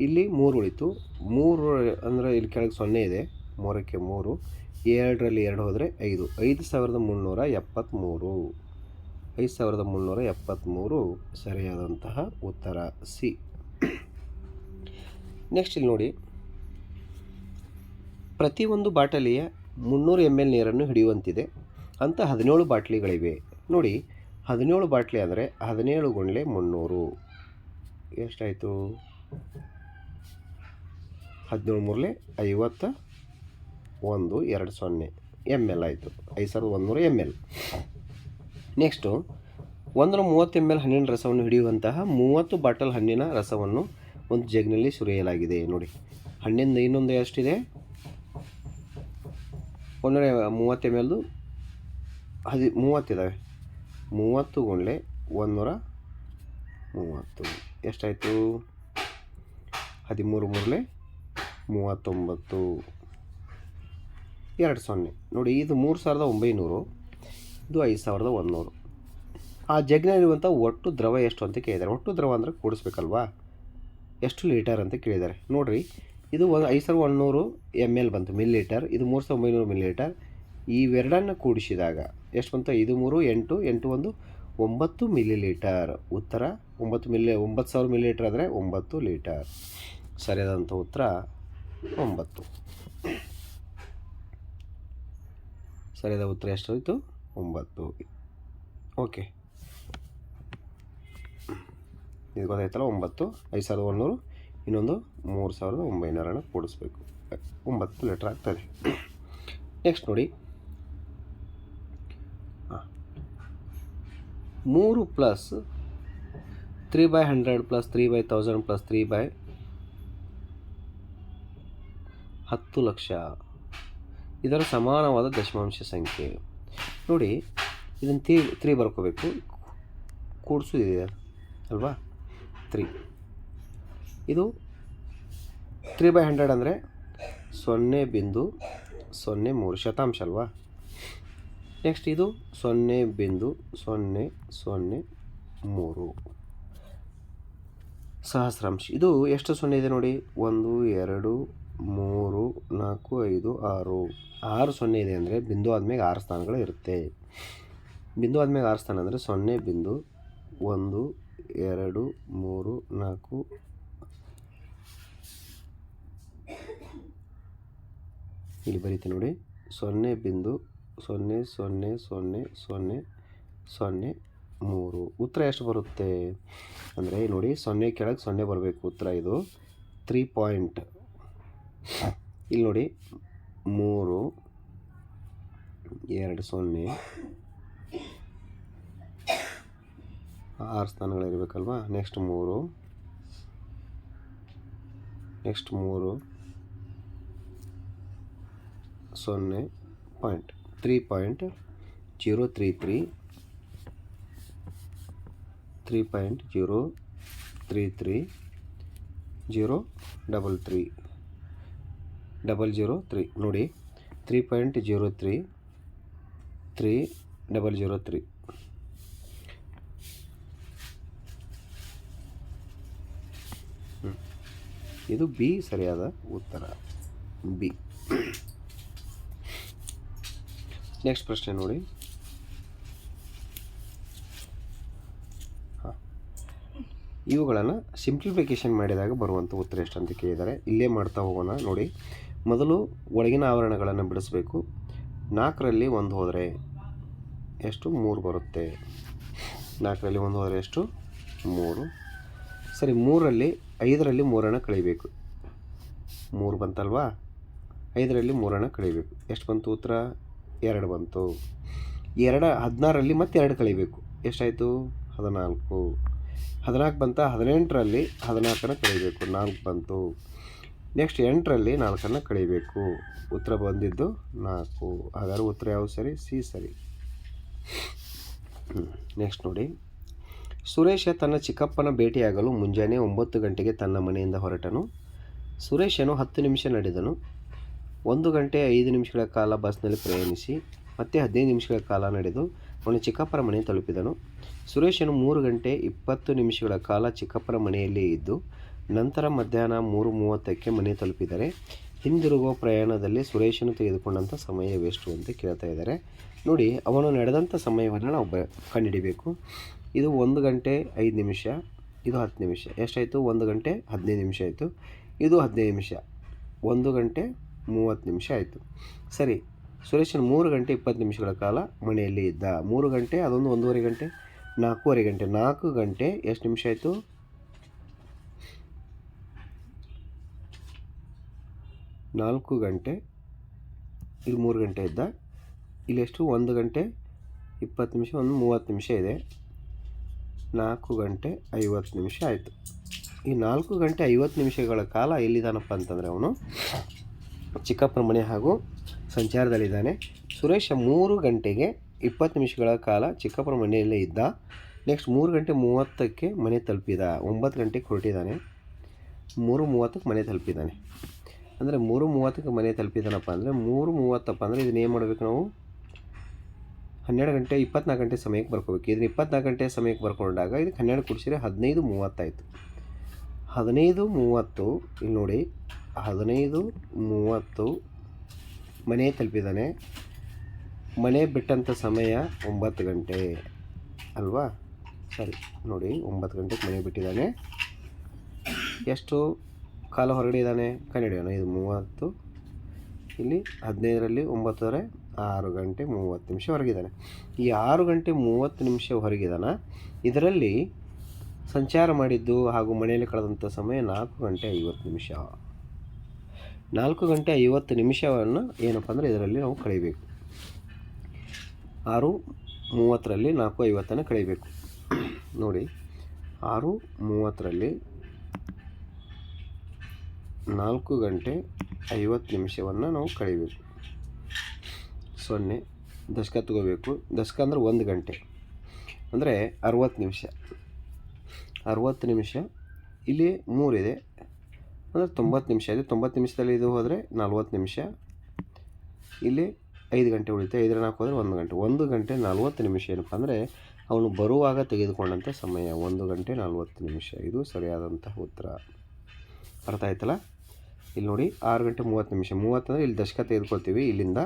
ಇಲ್ಲಿ ಮೂರು ಉಳಿತು. ಮೂರು ಅಂದರೆ ಇಲ್ಲಿ ಕೆಳಗೆ ಸೊನ್ನೆ ಇದೆ, ಮೂರಕ್ಕೆ ಮೂರು. ಎರಡರಲ್ಲಿ ಎರಡು ಹೋದರೆ ಐದು. ಐದು ಸಾವಿರದ ಮುನ್ನೂರ ಎಪ್ಪತ್ತ್ಮೂರು. ಐದು ಸಾವಿರದ ಮುನ್ನೂರ ಎಪ್ಪತ್ತ್ಮೂರು ಸರಿಯಾದಂತಹ ಉತ್ತರ ಸಿ. ನೆಕ್ಸ್ಟ್ ಇಲ್ಲಿ ನೋಡಿ. ಪ್ರತಿಯೊಂದು ಬಾಟಲಿಯ ಮುನ್ನೂರು ಎಂ ಎಲ್ ನೀರನ್ನು ಹಿಡಿಯುವಂತಿದೆ. ಅಂತ ಹದಿನೇಳು ಬಾಟ್ಲಿಗಳಿವೆ. ನೋಡಿ, ಹದಿನೇಳು ಬಾಟ್ಲಿ ಅಂದರೆ ಹದಿನೇಳು ಗುಂಡ್ಲೆ ಮುನ್ನೂರು. ಎಷ್ಟಾಯಿತು? ಹದಿನೇಳು ಮೂರಲೆ ಐವತ್ತ ಒಂದು ಎರಡು ಸೊನ್ನೆ ಎಂ ಎಲ್ ಆಯಿತು. ಐದು ಸಾವಿರದ ಒಂದುನೂರು ಎಂ ಎಲ್ ನೆಕ್ಸ್ಟು ಒಂದರ ಮೂವತ್ತು ಎಂ ಎಲ್ ಹಣ್ಣಿನ ರಸವನ್ನು ಹಿಡಿಯುವಂತಹ ಮೂವತ್ತು ಬಾಟಲ್ ಹಣ್ಣಿನ ರಸವನ್ನು ಒಂದು ಜಗ್ನಲ್ಲಿ ಸುರಿಯಲಾಗಿದೆ. ನೋಡಿ, ಹಣ್ಣಿಂದ ಇನ್ನೊಂದು ಎಷ್ಟಿದೆ? ಒಂದರ ಮೂವತ್ತು ಎಂ ಎಲ್ದು ಹದಿ ಮೂವತ್ತಿದ್ದಾವೆ ಮೂವತ್ತು ಗುಂಡ್ಲೆ ಒಂದೂರ ಮೂವತ್ತು. ಎಷ್ಟಾಯಿತು? ಹದಿಮೂರು ಮೂರಲೆ ಮೂವತ್ತೊಂಬತ್ತು. ಎರಡು ಸೊನ್ನೆ. ನೋಡಿ, ಇದು ಮೂರು ಸಾವಿರದ ಒಂಬೈನೂರು, ಇದು ಐದು ಸಾವಿರದ ಒಂದುನೂರು ಆ ಜಗ್ನಲ್ಲಿರುವಂಥ ಒಟ್ಟು ದ್ರವ ಎಷ್ಟು ಅಂತ ಕೇಳಿದ್ದಾರೆ. ಒಟ್ಟು ದ್ರವ ಅಂದರೆ ಕೂಡಿಸ್ಬೇಕಲ್ವಾ? ಎಷ್ಟು ಲೀಟರ್ ಅಂತ ಕೇಳಿದ್ದಾರೆ. ನೋಡಿರಿ ಇದು ಒಂದು ಐದು ಸಾವಿರದ ಒಂದುನೂರು ಎಂ ಎಲ್ ಬಂತು ಮಿಲ್ ಲೀಟರ್ ಇದು ಮೂರು ಸಾವಿರದ ಒಂಬೈನೂರು ಮಿಲ್ ಲೀಟರ್ ಇವೆರಡನ್ನು ಕೂಡಿಸಿದಾಗ ಎಷ್ಟು ಬಂತು? ಐದು ಮೂರು, ಎಂಟು ಎಂಟು ಒಂದು, ಒಂಬತ್ತು ಮಿಲಿ ಲೀಟರ್ ಉತ್ತರ, ಒಂಬತ್ತು ಮಿಲಿ ಒಂಬತ್ತು ಸಾವಿರ ಮಿಲಿ ಲೀಟರ್ ಅಂದರೆ ಒಂಬತ್ತು ಲೀಟರ್ ಸರಿಯಾದಂಥ ಉತ್ತರ ಒಂಬತ್ತು. ಸರಿಯಾದ ಉತ್ತರ ಎಷ್ಟಾಯಿತು? ಒಂಬತ್ತು. ಓಕೆ. ಇದು ಗೊತ್ತಾಯ್ತಲ್ಲ, ಒಂಬತ್ತು, ಐದು ಸಾವಿರದ ಒಂದುನೂರು ಇನ್ನೊಂದು ಮೂರು ಸಾವಿರದ ಒಂಬೈನೂರನ್ನು ಕೂಡಿಸ್ಬೇಕು. ಒಂಬತ್ತು ಲೆಟ್ರ್ ಆಗ್ತದೆ ನೆಕ್ಸ್ಟ್ ನೋಡಿ. ಮೂರು plus three by hundred plus three by thousand plus three by ಹತ್ತು ಲಕ್ಷ. ಇದರ ಸಮಾನವಾದ ದಶಮಾಂಶ ಸಂಖ್ಯೆ. ನೋಡಿ, ಇದನ್ನು ತ್ರೀ ತ್ರೀ ಬರ್ಕೋಬೇಕು. ಕೂಡಿಸೋದಿದೆ ಅಲ್ವಾ? ತ್ರೀ. ಇದು ತ್ರೀ ಬೈ ಹಂಡ್ರೆಡ್ ಅಂದರೆ ಸೊನ್ನೆ ಬಿಂದು ಸೊನ್ನೆ ಮೂರು ಶತಾಂಶ ಅಲ್ವಾ? ನೆಕ್ಸ್ಟ್ ಇದು ಸೊನ್ನೆ ಬಿಂದು ಸೊನ್ನೆ ಸೊನ್ನೆ ಮೂರು. ಸಹಸ್ರಾಂಶ. ಇದು ಎಷ್ಟು ಸೊನ್ನೆ ಇದೆ ನೋಡಿ? ಒಂದು, ಎರಡು, ಮೂರು, ನಾಲ್ಕು, ಐದು, ಆರು. ಆರು ಸೊನ್ನೆ ಇದೆ ಅಂದರೆ ಬಿಂದು ಆದ್ಮೇಲೆ ಆರು ಸ್ಥಾನಗಳು ಇರುತ್ತೆ. ಬಿಂದು ಆದ್ಮೇಲೆ ಆರು ಸ್ಥಾನ ಅಂದರೆ ಸೊನ್ನೆ ಬಿಂದು ಒಂದು, ಎರಡು, ಮೂರು, ನಾಲ್ಕು ಇಲ್ಲಿ ಬರೀತೆ ನೋಡಿ. ಸೊನ್ನೆ ಬಿಂದು ಸೊನ್ನೆ ಸೊನ್ನೆ ಸೊನ್ನೆ ಸೊನ್ನೆ ಸೊನ್ನೆ ಮೂರು. ಉತ್ತರ ಎಷ್ಟು ಬರುತ್ತೆ? ಅಂದರೆ ನೋಡಿ ಸೊನ್ನೆ ಕೆಳಗೆ ಸೊನ್ನೆ ಬರಬೇಕು ಉತ್ತರ ಇದು. Three point. ಇಲ್ಲಿ ನೋಡಿ ಮೂರು, ಎರಡು ಸೊನ್ನೆ. ಆರು ಸ್ಥಾನಗಳಿರಬೇಕಲ್ವಾ? ನೆಕ್ಸ್ಟ್ ಮೂರು. ನೆಕ್ಸ್ಟ್ ಮೂರು. ಸೊನ್ನೆ point three point zero three three three point zero three three zero double three double zero three. ನೋಡಿ, three point zero three three double zero three. ಇದು ಬಿ ಸರಿಯಾದ ಉತ್ತರ. ಬಿ. ನೆಕ್ಸ್ಟ್ ಪ್ರಶ್ನೆ ನೋಡಿ. ಹಾಂ. ಇವುಗಳನ್ನು ಸಿಂಪ್ಲಿಫಿಕೇಶನ್ ಮಾಡಿದಾಗ ಬರುವಂಥ ಉತ್ತರ ಎಷ್ಟು ಅಂತ ಕೇಳಿದ್ದಾರೆ. ಇಲ್ಲೇ ಮಾಡ್ತಾ ಹೋಗೋಣ ನೋಡಿ. ಮೊದಲು ಒಳಗಿನ ಆವರಣಗಳನ್ನು ಬಿಡಿಸಬೇಕು. ನಾಲ್ಕರಲ್ಲಿ ಒಂದು ಹೋದರೆ ಎಷ್ಟು? ಮೂರು ಬರುತ್ತೆ. ನಾಲ್ಕರಲ್ಲಿ ಒಂದು ಹೋದರೆ ಎಷ್ಟು? ಮೂರು. ಸರಿ, ಮೂರರಲ್ಲಿ, ಐದರಲ್ಲಿ ಮೂರನ್ನು ಕಳಿಬೇಕು. ಮೂರು ಬಂತಲ್ವಾ? ಐದರಲ್ಲಿ ಮೂರನ್ನು ಕಳಿಬೇಕು. ಎಷ್ಟು ಬಂತು ಉತ್ತರ? ಎರಡು ಬಂತು. ಎರಡು, ಹದಿನಾರರಲ್ಲಿ ಮತ್ತೆ ಎರಡು ಕಳಿಬೇಕು. ಎಷ್ಟಾಯಿತು? ಹದಿನಾಲ್ಕು. ಹದಿನಾಲ್ಕು ಬಂತ, ಹದಿನೆಂಟರಲ್ಲಿ ಹದಿನಾಲ್ಕನ್ನು ಕಳಿಬೇಕು. ನಾಲ್ಕು ಬಂತು. ನೆಕ್ಸ್ಟ್ ಎಂಟರಲ್ಲಿ ನಾಲ್ಕನ್ನು ಕಳಿಬೇಕು. ಉತ್ತರ ಬಂದಿದ್ದು ನಾಲ್ಕು. ಹಾಗಾದ್ರೆ ಉತ್ತರ ಯಾವುದು ಸರಿ? ಸಿ ಸರಿ. ನೆಕ್ಸ್ಟ್ ನೋಡಿ. ಸುರೇಶ ತನ್ನ ಚಿಕ್ಕಪ್ಪನ ಭೇಟಿಯಾಗಲು ಮುಂಜಾನೆ ಒಂಬತ್ತು ಗಂಟೆಗೆ ತನ್ನ ಮನೆಯಿಂದ ಹೊರಟನು. ಸುರೇಶನು ಹತ್ತು ನಿಮಿಷ ನಡೆದನು. ಒಂದು ಗಂಟೆ ಐದು ನಿಮಿಷಗಳ ಕಾಲ ಬಸ್ನಲ್ಲಿ ಪ್ರಯಾಣಿಸಿ ಮತ್ತೆ ಹದಿನೈದು ನಿಮಿಷಗಳ ಕಾಲ ನಡೆದು ಅವನು ಚಿಕ್ಕಪ್ಪರ ಮನೆ ತಲುಪಿದನು. ಸುರೇಶನು ಮೂರು ಗಂಟೆ ಇಪ್ಪತ್ತು ನಿಮಿಷಗಳ ಕಾಲ ಚಿಕ್ಕಪ್ಪರ ಮನೆಯಲ್ಲೇ ಇದ್ದು, ನಂತರ ಮಧ್ಯಾಹ್ನ ಮೂರು ಮೂವತ್ತಕ್ಕೆ ಮನೆ ತಲುಪಿದರೆ. ಹಿಂದಿರುಗುವ ಪ್ರಯಾಣದಲ್ಲಿ ಸುರೇಶನು ತೆಗೆದುಕೊಂಡಂಥ ಸಮಯವೆಷ್ಟು ಅಂತ ಕೇಳ್ತಾ ಇದ್ದಾರೆ. ನೋಡಿ, ಅವನು ನಡೆದಂಥ ಸಮಯವನ್ನು ನಾವು ಬ, ಕಂಡುಹಿಡಿಬೇಕು. ಇದು ಒಂದು ಗಂಟೆ ಐದು ನಿಮಿಷ, ಇದು ಹತ್ತು ನಿಮಿಷ, ಎಷ್ಟಾಯಿತು? ಒಂದು ಗಂಟೆ ಹದಿನೈದು ನಿಮಿಷ ಆಯಿತು. ಇದು ಹದಿನೈದು ನಿಮಿಷ, ಒಂದು ಗಂಟೆ ಮೂವತ್ತು ನಿಮಿಷ ಆಯಿತು. ಸರಿ, ಸುರೇಶನ್ ಮೂರು ಗಂಟೆ ಇಪ್ಪತ್ತು ನಿಮಿಷಗಳ ಕಾಲ ಮನೆಯಲ್ಲಿ ಇದ್ದ. ಮೂರು ಗಂಟೆ, ಅದೊಂದು ಒಂದೂವರೆ ಗಂಟೆ, ನಾಲ್ಕೂವರೆ ಗಂಟೆ, ನಾಲ್ಕು ಗಂಟೆ, ಎಷ್ಟು ನಿಮಿಷ ಆಯಿತು? ನಾಲ್ಕು ಗಂಟೆ, ಇಲ್ಲಿ ಮೂರು ಗಂಟೆ ಇದ್ದ. ಇಲ್ಲಿ ಎಷ್ಟು? ಒಂದು ಗಂಟೆ, ಇಪ್ಪತ್ತು ನಿಮಿಷ, ಒಂದು ಮೂವತ್ತು ನಿಮಿಷ ಇದೆ. ನಾಲ್ಕು ಗಂಟೆ, ಐವತ್ತು ನಿಮಿಷ ಆಯಿತು. ಈ ನಾಲ್ಕು ಗಂಟೆ, ಐವತ್ತು ನಿಮಿಷಗಳ ಕಾಲ ಎಲ್ಲಿದ್ದಾನಪ್ಪ ಅಂತಂದರೆ ಅವನು ಚಿಕ್ಕಪ್ಪನ ಮನೆ ಹಾಗೂ ಸಂಚಾರದಲ್ಲಿದ್ದಾನೆ. ಸುರೇಶ ಮೂರು ಗಂಟೆಗೆ ಇಪ್ಪತ್ತು ನಿಮಿಷಗಳ ಕಾಲ ಚಿಕ್ಕಪ್ಪನ ಮನೆಯಲ್ಲೇ ಇದ್ದ. ನೆಕ್ಸ್ಟ್ ಮೂರು ಗಂಟೆ ಮೂವತ್ತಕ್ಕೆ ಮನೆ ತಲುಪಿದ. ಒಂಬತ್ತು ಗಂಟೆಗೆ ಹೊರಟಿದ್ದಾನೆ. ಮೂರು ಮೂವತ್ತಕ್ಕೆ ಮನೆ ತಲುಪಿದ್ದಾನೆ. ಅಂದರೆ ಮೂರು ಮೂವತ್ತಕ್ಕೆ ಮನೆ ತಲುಪಿದ್ದಾನಪ್ಪ ಅಂದರೆ ಮೂರು ಮೂವತ್ತಪ್ಪ ಅಂದರೆ ಇದನ್ನ ಏನು ಮಾಡಬೇಕು ನಾವು? ಹನ್ನೆರಡು ಗಂಟೆ, ಇಪ್ಪತ್ನಾಲ್ಕು ಗಂಟೆ ಸಮಯಕ್ಕೆ ಬರ್ಕೋಬೇಕು. ಇದನ್ನ ಇಪ್ಪತ್ನಾಲ್ಕು ಗಂಟೆ ಸಮಯಕ್ಕೆ ಬರ್ಕೊಂಡಾಗ ಇದಕ್ಕೆ ಹನ್ನೆರಡು ಕುಡಿಸಿದ್ರೆ ಹದಿನೈದು ಮೂವತ್ತಾಯಿತು. ಹದಿನೈದು ಮೂವತ್ತು, ಇಲ್ಲಿ ನೋಡಿ ಹದಿನೈದು, ಮೂವತ್ತು, ಮನೆ ತಲುಪಿದ್ದಾನೆ. ಮನೆ ಬಿಟ್ಟಂಥ ಸಮಯ ಒಂಬತ್ತು ಗಂಟೆ ಅಲ್ವಾ? ಸರಿ, ನೋಡಿ, ಒಂಬತ್ತು ಗಂಟೆಗೆ ಮನೆ ಬಿಟ್ಟಿದ್ದಾನೆ. ಎಷ್ಟು? ಕಾಲ ಹೊರಗಡೆ ಇದ್ದಾನೆ ಕನ್ನಡಿಯೋಣ ಇದು ಮೂವತ್ತು. ಇಲ್ಲಿ ಹದಿನೈದರಲ್ಲಿ ಒಂಬತ್ತುವರೆ, ಆರು ಗಂಟೆ ಮೂವತ್ತು ನಿಮಿಷ ಹೊರಗಿದ್ದಾನೆ. ಈ ಆರು ಗಂಟೆ ಮೂವತ್ತು ನಿಮಿಷ ಹೊರಗಿದ್ದಾನ. ಇದರಲ್ಲಿ ಸಂಚಾರ ಮಾಡಿದ್ದು ಹಾಗೂ ಮನೆಯಲ್ಲಿ ಕಳೆದಂಥ ಸಮಯ ನಾಲ್ಕು ಗಂಟೆ ಐವತ್ತು ನಿಮಿಷ. ನಾಲ್ಕು ಗಂಟೆ ಐವತ್ತು ನಿಮಿಷವನ್ನು ಏನಪ್ಪ ಅಂದರೆ ಇದರಲ್ಲಿ ನಾವು ಕಳೀಬೇಕು. ಆರು ಮೂವತ್ತರಲ್ಲಿ ನಾಲ್ಕು ಐವತ್ತನ್ನು ಕಳೀಬೇಕು. ನೋಡಿ, ಆರು ಮೂವತ್ತರಲ್ಲಿ ನಾಲ್ಕು ಗಂಟೆ ಐವತ್ತು ನಿಮಿಷವನ್ನು ನಾವು ಕಳೀಬೇಕು. ಸೊನ್ನೆ, ದಶಕ ತಗೋಬೇಕು. ದಶಕ ಅಂದರೆ ಒಂದು ಗಂಟೆ. ಅಂದರೆ ಅರುವತ್ತು ನಿಮಿಷ. ಅರುವತ್ತು ನಿಮಿಷ, ಇಲ್ಲಿ ಮೂರಿದೆ. ಅಂದರೆ ತೊಂಬತ್ತು ನಿಮಿಷ ಇದೆ ತೊಂಬತ್ತು ನಿಮಿಷದಲ್ಲಿ ಇದು ಹೋದರೆ ನಲ್ವತ್ತು ನಿಮಿಷ. ಇಲ್ಲಿ ಐದು ಗಂಟೆ ಉಳಿತು ಐದರ ನಾಲ್ಕು ಹೋದರೆ ಒಂದು ಗಂಟೆ. ಒಂದು ಗಂಟೆ ನಲ್ವತ್ತು ನಿಮಿಷ ಏನಪ್ಪ ಅಂದರೆ ಅವನು ಬರುವಾಗ ತೆಗೆದುಕೊಂಡಂಥ ಸಮಯ, ಒಂದು ಗಂಟೆ ನಲ್ವತ್ತು ನಿಮಿಷ. ಇದು ಸರಿಯಾದಂತಹ ಉತ್ತರ. ಅರ್ಥ ಆಯ್ತಲ್ಲ? ಇಲ್ಲಿ ನೋಡಿ, ಆರು ಗಂಟೆ ಮೂವತ್ತು ನಿಮಿಷ. ಮೂವತ್ತಂದರೆ ಇಲ್ಲಿ ದಶಕ ತೆಗೆದುಕೊಳ್ತೀವಿ, ಇಲ್ಲಿಂದ.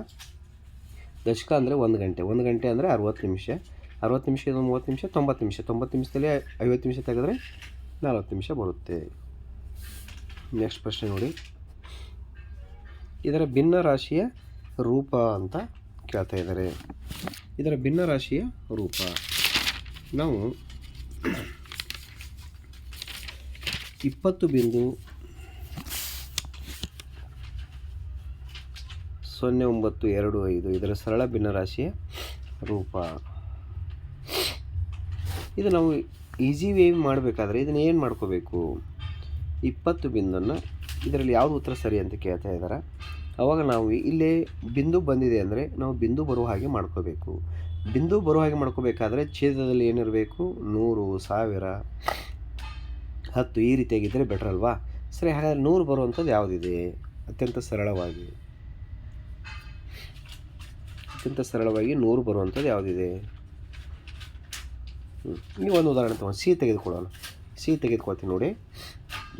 ದಶಕ ಅಂದರೆ ಒಂದು ಗಂಟೆ. ಒಂದು ಗಂಟೆ ಅಂದರೆ ಅರುವತ್ತು ನಿಮಿಷ. ಅರುವತ್ತು ನಿಮಿಷ ಮೂವತ್ತು ನಿಮಿಷ, ತೊಂಬತ್ತು ನಿಮಿಷ. ತೊಂಬತ್ತು ನಿಮಿಷದಲ್ಲಿ ಐವತ್ತು ನಿಮಿಷ ತೆಗೆದ್ರೆ ನಲ್ವತ್ತು ನಿಮಿಷ ಬರುತ್ತೆ. ನೆಕ್ಸ್ಟ್ ಪ್ರಶ್ನೆ ನೋಡಿ. ಇದರ ಭಿನ್ನ ರಾಶಿಯ ರೂಪ ಅಂತ ಕೇಳ್ತಾ ಇದ್ದಾರೆ. ಇದರ ಭಿನ್ನ ರಾಶಿಯ ರೂಪ. ನಾವು ಇಪ್ಪತ್ತು ಬಿಂದು ಸೊನ್ನೆ ಒಂಬತ್ತು ಎರಡು ಐದು ಇದರ ಸರಳ ಭಿನ್ನರಾಶಿಯ ರೂಪ. ಇದು ನಾವು ಈಸಿ ವೇ ಮಾಡಬೇಕಾದ್ರೆ ಇದನ್ನು ಏನು ಮಾಡ್ಕೋಬೇಕು? ಇಪ್ಪತ್ತು ಬಿಂದನ್ನು ಇದರಲ್ಲಿ ಯಾವುದು ಉತ್ತರ ಸರಿ ಅಂತ ಕೇಳ್ತಾ ಇದ್ದಾರೆ. ಅವಾಗ ನಾವು ಇಲ್ಲೇ ಬಿಂದು ಬಂದಿದೆ ಅಂದರೆ ನಾವು ಬಿಂದು ಬರುವ ಹಾಗೆ ಮಾಡ್ಕೋಬೇಕು. ಬಿಂದು ಬರುವ ಹಾಗೆ ಮಾಡ್ಕೋಬೇಕಾದ್ರೆ ಛೇದದಲ್ಲಿ ಏನಿರಬೇಕು? ನೂರು, ಸಾವಿರ, ಹತ್ತು ಈ ರೀತಿಯಾಗಿದ್ದರೆ ಬೆಟರ್ ಅಲ್ವಾ? ಸರಿ, ಹಾಗಾದರೆ ನೂರು ಬರುವಂಥದ್ದು ಯಾವುದಿದೆ? ಅತ್ಯಂತ ಸರಳವಾಗಿ. ಅತ್ಯಂತ ಸರಳವಾಗಿ ನೂರು ಬರುವಂಥದ್ದು ಯಾವುದಿದೆ? ಈಗ ಒಂದು ಉದಾಹರಣೆ ತಗೊಂಡು ಸಿ ತೆಗೆದುಕೊಳ್ಳೋಣ. ಸಿ ತೆಗೆದುಕೊಳ್ತೀನಿ ನೋಡಿ.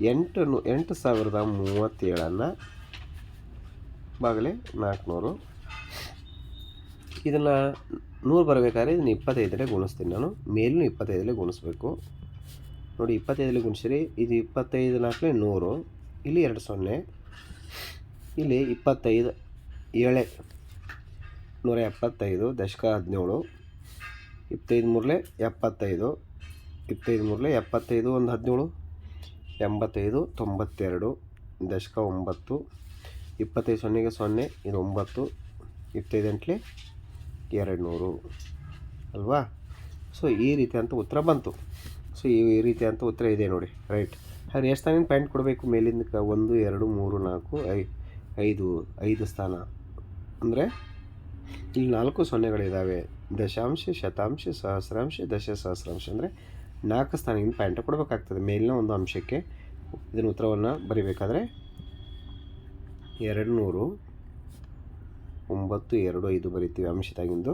ಎಂಟು ಎಂಟು ಸಾವಿರದ ಮೂವತ್ತೇಳನ್ನು ಬಾಗಲೇ ನಾಲ್ಕುನೂರು. ಇದನ್ನು ನೂರು ಬರಬೇಕಾದ್ರೆ ಇದನ್ನು ಇಪ್ಪತ್ತೈದರೇ ಗುಣಿಸ್ತೀನಿ ನಾನು. ಮೇಲೂ ಇಪ್ಪತ್ತೈದರೇ ಗುಣಿಸ್ಬೇಕು. ನೋಡಿ ಇಪ್ಪತ್ತೈದರಲ್ಲಿ ಗುಣಿಸಿರಿ, ಇದು ಇಪ್ಪತ್ತೈದು ನಾಲ್ಕಲೇ ನೂರು, ಇಲ್ಲಿ ಎರಡು ಸೊನ್ನೆ, ಇಲ್ಲಿ ಇಪ್ಪತ್ತೈದು, ಏಳೆ, ನೂರ ಎಪ್ಪತ್ತೈದು, ದಶಕ ಹದಿನೇಳು, ಇಪ್ಪತ್ತೈದು ಮೂರಲೆ ಎಪ್ಪತ್ತೈದು, ಇಪ್ಪತ್ತೈದು ಮೂರಲೆ ಎಪ್ಪತ್ತೈದು, ಒಂದು ಹದಿನೇಳು. ಎಂಬತ್ತೈದು, ತೊಂಬತ್ತೆರಡು, ದಶಕ ಒಂಬತ್ತು, ಇಪ್ಪತ್ತೈದು ಸೊನ್ನೆಗೆ ಸೊನ್ನೆ, ಇದು ಒಂಬತ್ತು, ಇಪ್ಪತ್ತೈದು ಎಂಟ್ಲೆ ಎರಡು ನೂರು ಅಲ್ವಾ? ಸೊ ಈ ರೀತಿ ಅಂತ ಉತ್ತರ ಬಂತು. ಸೊ ಈ ರೀತಿ ಅಂತ ಉತ್ತರ ಇದೆ ನೋಡಿ. ರೈಟ್ ಹಾಗೆ ಎಷ್ಟು ಸ್ಥಾನ ಪಾಯಿಂಟ್ ಕೊಡಬೇಕು ಮೇಲಿಂದ ಒಂದು, ಎರಡು, ಮೂರು, ನಾಲ್ಕು, ಐ, ಐದು ಐದು ಸ್ಥಾನ. ಅಂದರೆ ಇಲ್ಲಿ ನಾಲ್ಕು ಸೊನ್ನೆಗಳಿದ್ದಾವೆ ದಶಾಂಶ, ಶತಾಂಶ, ಸಹಸ್ರಾಂಶ ದಶ ಸಹಸ್ರಾಂಶ ಅಂದರೆ ನಾಲ್ಕು ಸ್ಥಾನದಿಂದ ಪಾಯಿಂಟ್ ಕೊಡಬೇಕಾಗ್ತದೆ. ಮೇಲಿನ ಒಂದು ಅಂಶಕ್ಕೆ ಇದನ್ನು ಉತ್ತರವನ್ನು ಬರೀಬೇಕಾದ್ರೆ ಎರಡು ನೂರು ಒಂಬತ್ತು ಎರಡು ಐದು ಬರಿತೀವಿ ಅಂಶದಾಗಿಂದು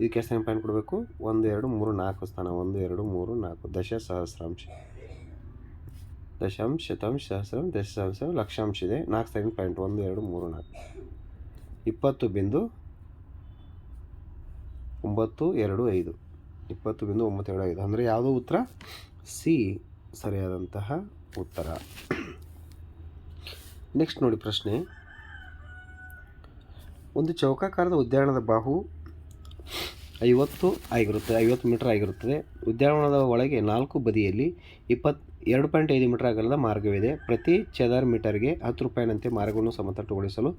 ಇದಕ್ಕೆ ಎಷ್ಟು ಸ್ಥಾನ ಪಾಯಿಂಟ್ ಕೊಡಬೇಕು? ಒಂದು, ಎರಡು, ಮೂರು, ನಾಲ್ಕು ಸ್ಥಾನ. ಒಂದು, ಎರಡು, ಮೂರು, ನಾಲ್ಕು. ದಶ ಸಹಸ್ರಾಂಶ ದಶಾಂಶ ಶತಾಂಶ ಸಹಸ್ರ ದಶ ಸಹಸ್ರ ಲಕ್ಷಾಂಶ ಇದೆ. ನಾಲ್ಕು ಸ್ಥಾನ ಪಾಯಿಂಟ್ ಒಂದು, ಎರಡು, ಮೂರು, ನಾಲ್ಕು. ಇಪ್ಪತ್ತು ಬಿಂದು ಒಂಬತ್ತು, ಎರಡು, ಐದು. ಇಪ್ಪತ್ತು ಬಿಂದು ಒಂಬತ್ತು ಐದು ಅಂದರೆ ಯಾವುದೋ ಉತ್ತರ? ಸಿ ಸರಿಯಾದಂತಹ ಉತ್ತರ. ನೆಕ್ಸ್ಟ್ ನೋಡಿ ಪ್ರಶ್ನೆ. ಒಂದು ಚೌಕಾಕಾರದ ಉದ್ಯಾನದ ಬಾಹು ಐವತ್ತು ಆಗಿರುತ್ತೆ, ಐವತ್ತು ಮೀಟರ್ ಆಗಿರುತ್ತದೆ. ಉದ್ಯಾನವನದ ಒಳಗೆ ನಾಲ್ಕು ಬದಿಯಲ್ಲಿ ಇಪ್ಪತ್ತು ಎರಡು ಪಾಯಿಂಟ್ ಐದು ಮೀಟರ್ ಅಗಲದ ಮಾರ್ಗವಿದೆ. ಪ್ರತಿ ಚದರ್ ಮೀಟರ್ಗೆ ಹತ್ತು ರೂಪಾಯಿನಂತೆ ಮಾರ್ಗವನ್ನು ಸಮತಟ್ಟುಗೊಳಿಸಲು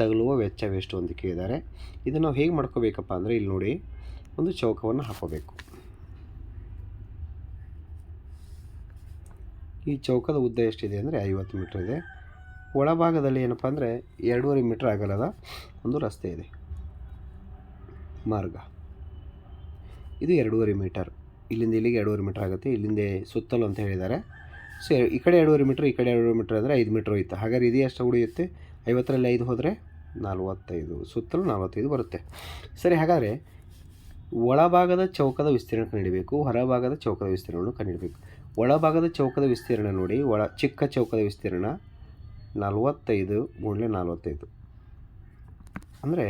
ತಗಲುವ ವೆಚ್ಚವೆಷ್ಟು ಅಂತ ಕೇಳಿದ್ದಾರೆ. ಇದನ್ನು ನಾವು ಹೇಗೆ ಮಾಡ್ಕೋಬೇಕಪ್ಪ ಅಂದರೆ ಇಲ್ಲಿ ನೋಡಿ. ಒಂದು ಚೌಕವನ್ನು ಹಾಕೋಬೇಕು. ಈ ಚೌಕದ ಉದ್ದ ಎಷ್ಟಿದೆ ಅಂದರೆ ಐವತ್ತು ಮೀಟರ್ ಇದೆ. ಒಳಭಾಗದಲ್ಲಿ ಏನಪ್ಪ ಅಂದರೆ ಎರಡೂವರೆ ಮೀಟರ್ ಆಗಲದ ಒಂದು ರಸ್ತೆ ಇದೆ. ಮಾರ್ಗ. ಇದು ಎರಡೂವರೆ ಮೀಟರ್. ಇಲ್ಲಿಂದ ಇಲ್ಲಿಗೆ ಎರಡೂವರೆ ಮೀಟರ್ ಆಗುತ್ತೆ. ಇಲ್ಲಿಂದ ಸುತ್ತಲೂ ಅಂತ ಹೇಳಿದ್ದಾರೆ. ಸೊ, ಈ ಕಡೆ ಎರಡೂವರೆ ಮೀಟ್ರ್, ಈ ಕಡೆ ಎರಡೂವರೆ ಮೀಟ್ರ್ ಅಂದರೆ ಐದು ಮೀಟ್ರ್ ಹೋಯ್ತು. ಹಾಗಾದ್ರೆ ಇದು ಎಷ್ಟು ಉಳಿಯುತ್ತೆ? ಐವತ್ತರಲ್ಲಿ ಐದು ಹೋದರೆ ನಲ್ವತ್ತೈದು. ಸುತ್ತಲೂ ನಲವತ್ತೈದು ಬರುತ್ತೆ. ಸರಿ, ಹಾಗಾದರೆ ಒಳಭಾಗದ ಚೌಕದ ವಿಸ್ತೀರ್ಣ ಕಂಡುಹಿಡಬೇಕು ಹೊರಭಾಗದ ಚೌಕದ ವಿಸ್ತೀರ್ಣವನ್ನು ಕಂಡುಹಿಡಬೇಕು. ಒಳಭಾಗದ ಚೌಕದ ವಿಸ್ತೀರ್ಣ ನೋಡಿ, ಒಳ ಚಿಕ್ಕ ಚೌಕದ ವಿಸ್ತೀರ್ಣ ನಲವತ್ತೈದು ಗುಣಲೆ ನಲವತ್ತೈದು. ಅಂದರೆ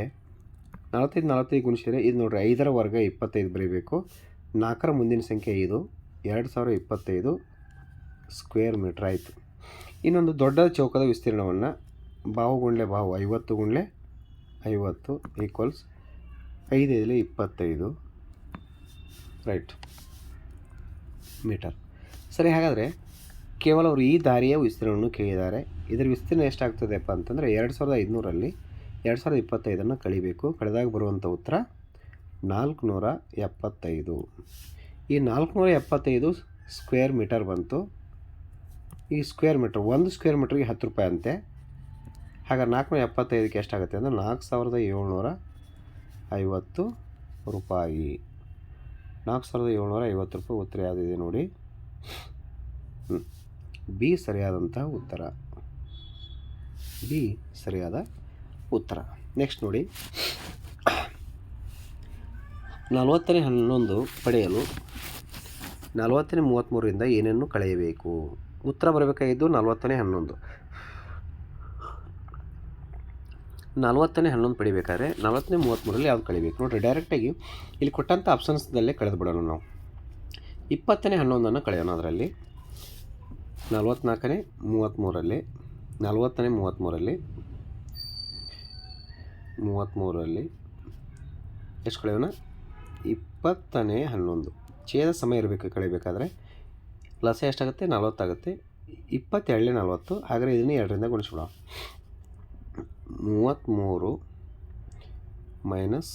ನಲವತ್ತೈದು ನಲವತ್ತೈದು ಗುಣಿಸಿದರೆ ಇದು ನೋಡಿರಿ ಐದರ ವರ್ಗ ಇಪ್ಪತ್ತೈದು ಬರೀಬೇಕು. ನಾಲ್ಕರ ಮುಂದಿನ ಸಂಖ್ಯೆ ಐದು, ಎರಡು ಸಾವಿರ ಇಪ್ಪತ್ತೈದು ಸ್ಕ್ವೇರ್ ಮೀಟ್ರ್ ಆಯಿತು. ಇನ್ನೊಂದು ದೊಡ್ಡ ಚೌಕದ ವಿಸ್ತೀರ್ಣವನ್ನು ಬಾವು ಗುಂಡ್ಲೆ ಬಾವು ಐವತ್ತು ಗುಂಡ್ಲೆ ಐವತ್ತು ಈಕ್ವಲ್ಸ್ ಐದೈದಲೆ ಇಪ್ಪತ್ತೈದು. ರೈಟ್. ಮೀಟರ್. ಸರಿ, ಹಾಗಾದರೆ ಕೇವಲ ಅವರು ಈ ದಾರಿಯ ವಿಸ್ತೀರ್ಣವನ್ನು ಕೇಳಿದ್ದಾರೆ. ಇದರ ವಿಸ್ತೀರ್ಣ ಎಷ್ಟಾಗ್ತದೆಪ್ಪ ಅಂತಂದರೆ ಎರಡು ಸಾವಿರದ ಐದುನೂರಲ್ಲಿ ಎರಡು ಸಾವಿರದ ಇಪ್ಪತ್ತೈದನ್ನು ಕಳಿಬೇಕು. ಕಳೆದಾಗ ಬರುವಂಥ ಉತ್ತರ ನಾಲ್ಕುನೂರ ಎಪ್ಪತ್ತೈದು. ಈ ನಾಲ್ಕುನೂರ ಎಪ್ಪತ್ತೈದು ಸ್ಕ್ವೇರ್ ಮೀಟರ್ ಬಂತು. ಈ ಸ್ಕ್ವೇರ್ ಮೀಟರ್, ಒಂದು ಸ್ಕ್ವೇರ್ ಮೀಟ್ರಿಗೆ ಹತ್ತು ರೂಪಾಯಿ ಅಂತೆ. ಹಾಗಾದ್ರೆ ನಾಲ್ಕುನೂರ ಎಪ್ಪತ್ತೈದಕ್ಕೆ ಎಷ್ಟಾಗುತ್ತೆ ಅಂದರೆ ನಾಲ್ಕು ಸಾವಿರದ ಏಳ್ನೂರ ಐವತ್ತು ರೂಪಾಯಿ. ನಾಲ್ಕು ಸಾವಿರದ ಏಳ್ನೂರ ಐವತ್ತು ರೂಪಾಯಿ ಉತ್ತರ ಯಾವುದಿದೆ ನೋಡಿ? ಬಿ ಸರಿಯಾದಂತಹ ಉತ್ತರ. ಬಿ ಸರಿಯಾದ ಉತ್ತರ. ನೆಕ್ಸ್ಟ್ ನೋಡಿ. ನಲವತ್ತನೇ ಹನ್ನೊಂದು ಪಡೆಯಲು ನಲವತ್ತನೇ ಮೂವತ್ತ್ಮೂರರಿಂದ ಏನೇನು ಕಳೆಯಬೇಕು? ಉತ್ತರ ಬರಬೇಕಾಗಿದ್ದು ನಲವತ್ತನೇ ಹನ್ನೊಂದು. ನಲವತ್ತನೇ ಹನ್ನೊಂದು ಪಡಿಬೇಕಾದ್ರೆ ನಲವತ್ತನೇ ಮೂವತ್ತ್ಮೂರಲ್ಲಿ ಯಾವ್ದು ಕಳಿಬೇಕು? ನೋಡಿರಿ ಡೈರೆಕ್ಟಾಗಿ ಇಲ್ಲಿ ಕೊಟ್ಟಂಥ ಆಪ್ಷನ್ಸ್ದಲ್ಲೇ ಕಳೆದು ಬಿಡೋಣ ನಾವು. ಇಪ್ಪತ್ತನೇ ಹನ್ನೊಂದನ್ನು ಕಳೆಯೋಣ ಅದರಲ್ಲಿ. ನಲವತ್ತ್ನಾಲ್ಕನೇ ಮೂವತ್ತ್ಮೂರಲ್ಲಿ ನಲವತ್ತನೇ ಮೂವತ್ತ್ಮೂರಲ್ಲಿ ಮೂವತ್ತ್ಮೂರರಲ್ಲಿ ಎಷ್ಟು ಕಳೆಯೋಣ? ಇಪ್ಪತ್ತನೇ ಹನ್ನೊಂದು. ಛೇದ ಸಮಯ ಇರಬೇಕು, ಕಳಿಬೇಕಾದ್ರೆ. ಲಸ ಎಷ್ಟಾಗುತ್ತೆ? ನಲ್ವತ್ತಾಗುತ್ತೆ. ಇಪ್ಪತ್ತೆರಡನೇ ನಲ್ವತ್ತು. ಹಾಗಾದರೆ ಇದನ್ನೇ ಎರಡರಿಂದ ಗುಣಿಸ್ಬಿಡೋಣ. ಮೂವತ್ತ್ಮೂರು ಮೈನಸ್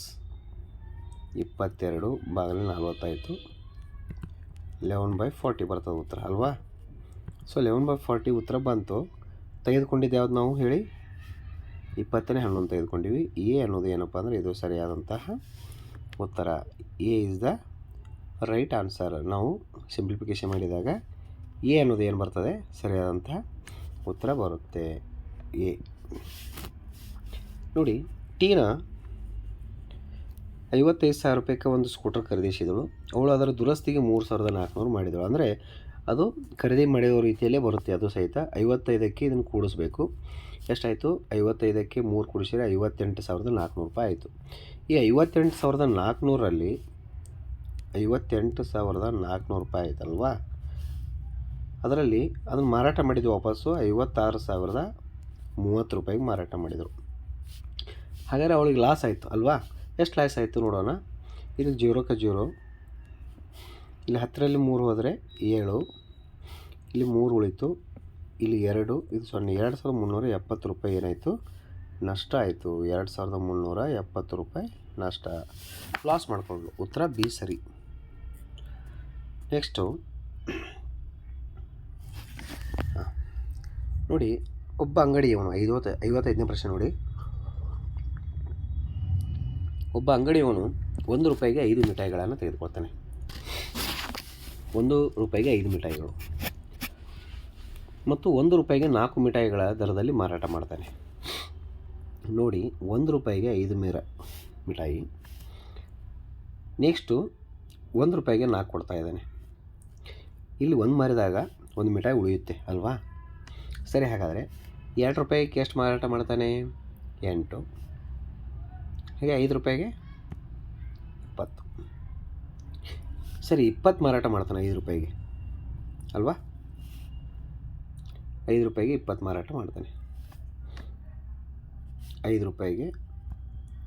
ಇಪ್ಪತ್ತೆರಡು ಬಾಗಿಲು ನಲ್ವತ್ತಾಯಿತು ಲೆವೆನ್ ಬೈ ಫಾರ್ಟಿ ಬರ್ತದೆ ಉತ್ತರ, ಅಲ್ವಾ? ಸೊ ಲೆವೆನ್ ಬೈ ಫಾರ್ಟಿ ಉತ್ತರ ಬಂತು. ತೆಗೆದುಕೊಂಡಿದ್ದು ಯಾವ್ದು ನಾವು ಹೇಳಿ? ಇಪ್ಪತ್ತನೇ ಹನ್ನೊಂದು ತೆಗೆದುಕೊಂಡಿವಿ. ಎ ಅನ್ನೋದು ಏನಪ್ಪ ಅಂದರೆ ಇದು ಸರಿಯಾದಂತಹ ಉತ್ತರ. A is the right answer ನಾವು ಸಿಂಪ್ಲಿಫಿಕೇಶನ್ ಮಾಡಿದಾಗ ಎ ಅನ್ನೋದು ಏನು ಬರ್ತದೆ? ಸರಿಯಾದಂತಹ ಉತ್ತರ ಬರುತ್ತೆ. ಎ. ನೋಡಿ, ಟೀನಾ ಐವತ್ತೈದು ಸಾವಿರ ರೂಪಾಯಿಗೆ ಒಂದು ಸ್ಕೂಟರ್ ಖರೀದಿಸಿದಳು. ಅವಳು ಅದರ ದುರಸ್ತಿಗೆ ಮೂರು ಸಾವಿರದ ನಾಲ್ಕುನೂರು ಮಾಡಿದಳು. ಅಂದರೆ ಅದು ಖರೀದಿ ಮಾಡಿರೋ ರೀತಿಯಲ್ಲೇ ಬರುತ್ತೆ ಅದು ಸಹಿತ. ಐವತ್ತೈದಕ್ಕೆ ಇದನ್ನು ಕೂಡಿಸ್ಬೇಕು. ಎಷ್ಟಾಯಿತು? ಐವತ್ತೈದಕ್ಕೆ ಮೂರು ಕೂಡಿಸಿದರೆ ಐವತ್ತೆಂಟು ಸಾವಿರದ ನಾಲ್ಕುನೂರು ರೂಪಾಯಿ ಆಯಿತು. ಈ ಐವತ್ತೆಂಟು ಸಾವಿರದ ನಾಲ್ಕುನೂರಲ್ಲಿ ಐವತ್ತೆಂಟು ಸಾವಿರದ ನಾಲ್ಕುನೂರು ರೂಪಾಯಿ ಆಯ್ತಲ್ವಾ? ಅದರಲ್ಲಿ ಅದನ್ನು ಮಾರಾಟ ಮಾಡಿದ್ದು ವಾಪಸ್ಸು ಐವತ್ತಾರು ಸಾವಿರದ ಮೂವತ್ತು ರೂಪಾಯಿಗೆ ಮಾರಾಟ ಮಾಡಿದರು. ಹಾಗಾದರೆ ಅವಳಿಗೆ ಲಾಸ್ ಆಯಿತು, ಅಲ್ವಾ? ಎಷ್ಟು ಲಾಸ್ ಆಯಿತು ನೋಡೋಣ. ಇದು ಜೀರೋಕ್ಕೆ ಜೀರೋ. ಇಲ್ಲಿ ಹತ್ತರಲ್ಲಿ ಮೂರು ಹೋದರೆ ಏಳು. ಇಲ್ಲಿ ಮೂರು ಉಳಿತು, ಇಲ್ಲಿ ಎರಡು. ಇದು ಸೊನ್ನೆ. ಎರಡು ಸಾವಿರದ ಮುನ್ನೂರ ಎಪ್ಪತ್ತು ರೂಪಾಯಿ ಏನಾಯಿತು? ನಷ್ಟ ಆಯಿತು. ಎರಡು ಸಾವಿರದ ಮುನ್ನೂರ ಎಪ್ಪತ್ತು ರೂಪಾಯಿ ನಷ್ಟ. ಲಾಸ್ ಮಾಡಿಕೊಂಡ್ಳು ಉತ್ತರ ಬಿ ಸರಿ. ನೆಕ್ಸ್ಟು. ನೋಡಿ, ಒಬ್ಬ ಅಂಗಡಿಯವನು, ಐವತ್ತು ಐವತ್ತೈದನೇ ಪ್ರಶ್ನೆ ನೋಡಿ. ಒಬ್ಬ ಅಂಗಡಿಯವನು ಒಂದು ರೂಪಾಯಿಗೆ ಐದು ಮಿಠಾಯಿಗಳನ್ನು ತೆಗೆದುಕೊಳ್ತಾನೆ. ಒಂದು ರೂಪಾಯಿಗೆ ಐದು ಮಿಠಾಯಿಗಳು ಮತ್ತು ಒಂದು ರೂಪಾಯಿಗೆ ನಾಲ್ಕು ಮಿಠಾಯಿಗಳ ದರದಲ್ಲಿ ಮಾರಾಟ ಮಾಡ್ತಾನೆ. ನೋಡಿ, ಒಂದು ರೂಪಾಯಿಗೆ ಐದು ಮೀರ ಮಿಠಾಯಿ, ನೆಕ್ಸ್ಟು ಒಂದು ರೂಪಾಯಿಗೆ ನಾಲ್ಕು ಕೊಡ್ತಾ ಇದ್ದಾನೆ. ಇಲ್ಲಿ ಒಂದು ಮಾರಿದಾಗ ಒಂದು ಮಿಠಾಯಿ ಉಳಿಯುತ್ತೆ, ಅಲ್ವಾ? ಸರಿ, ಹಾಗಾದರೆ ಎರಡು ರೂಪಾಯಿಗೆ ಎಷ್ಟು ಮಾರಾಟ ಮಾಡ್ತಾನೆ? ಎಂಟು. ಹಾಗೆ ಐದು ರೂಪಾಯಿಗೆ ಇಪ್ಪತ್ತು. ಸರಿ, ಇಪ್ಪತ್ತು ಮಾರಾಟ ಮಾಡ್ತಾನೆ ಐದು ರೂಪಾಯಿಗೆ. ಅಲ್ವಾ? ಐದು ರೂಪಾಯಿಗೆ ಇಪ್ಪತ್ತು ಮಾರಾಟ ಮಾಡ್ತಾನೆ. ಐದು ರೂಪಾಯಿಗೆ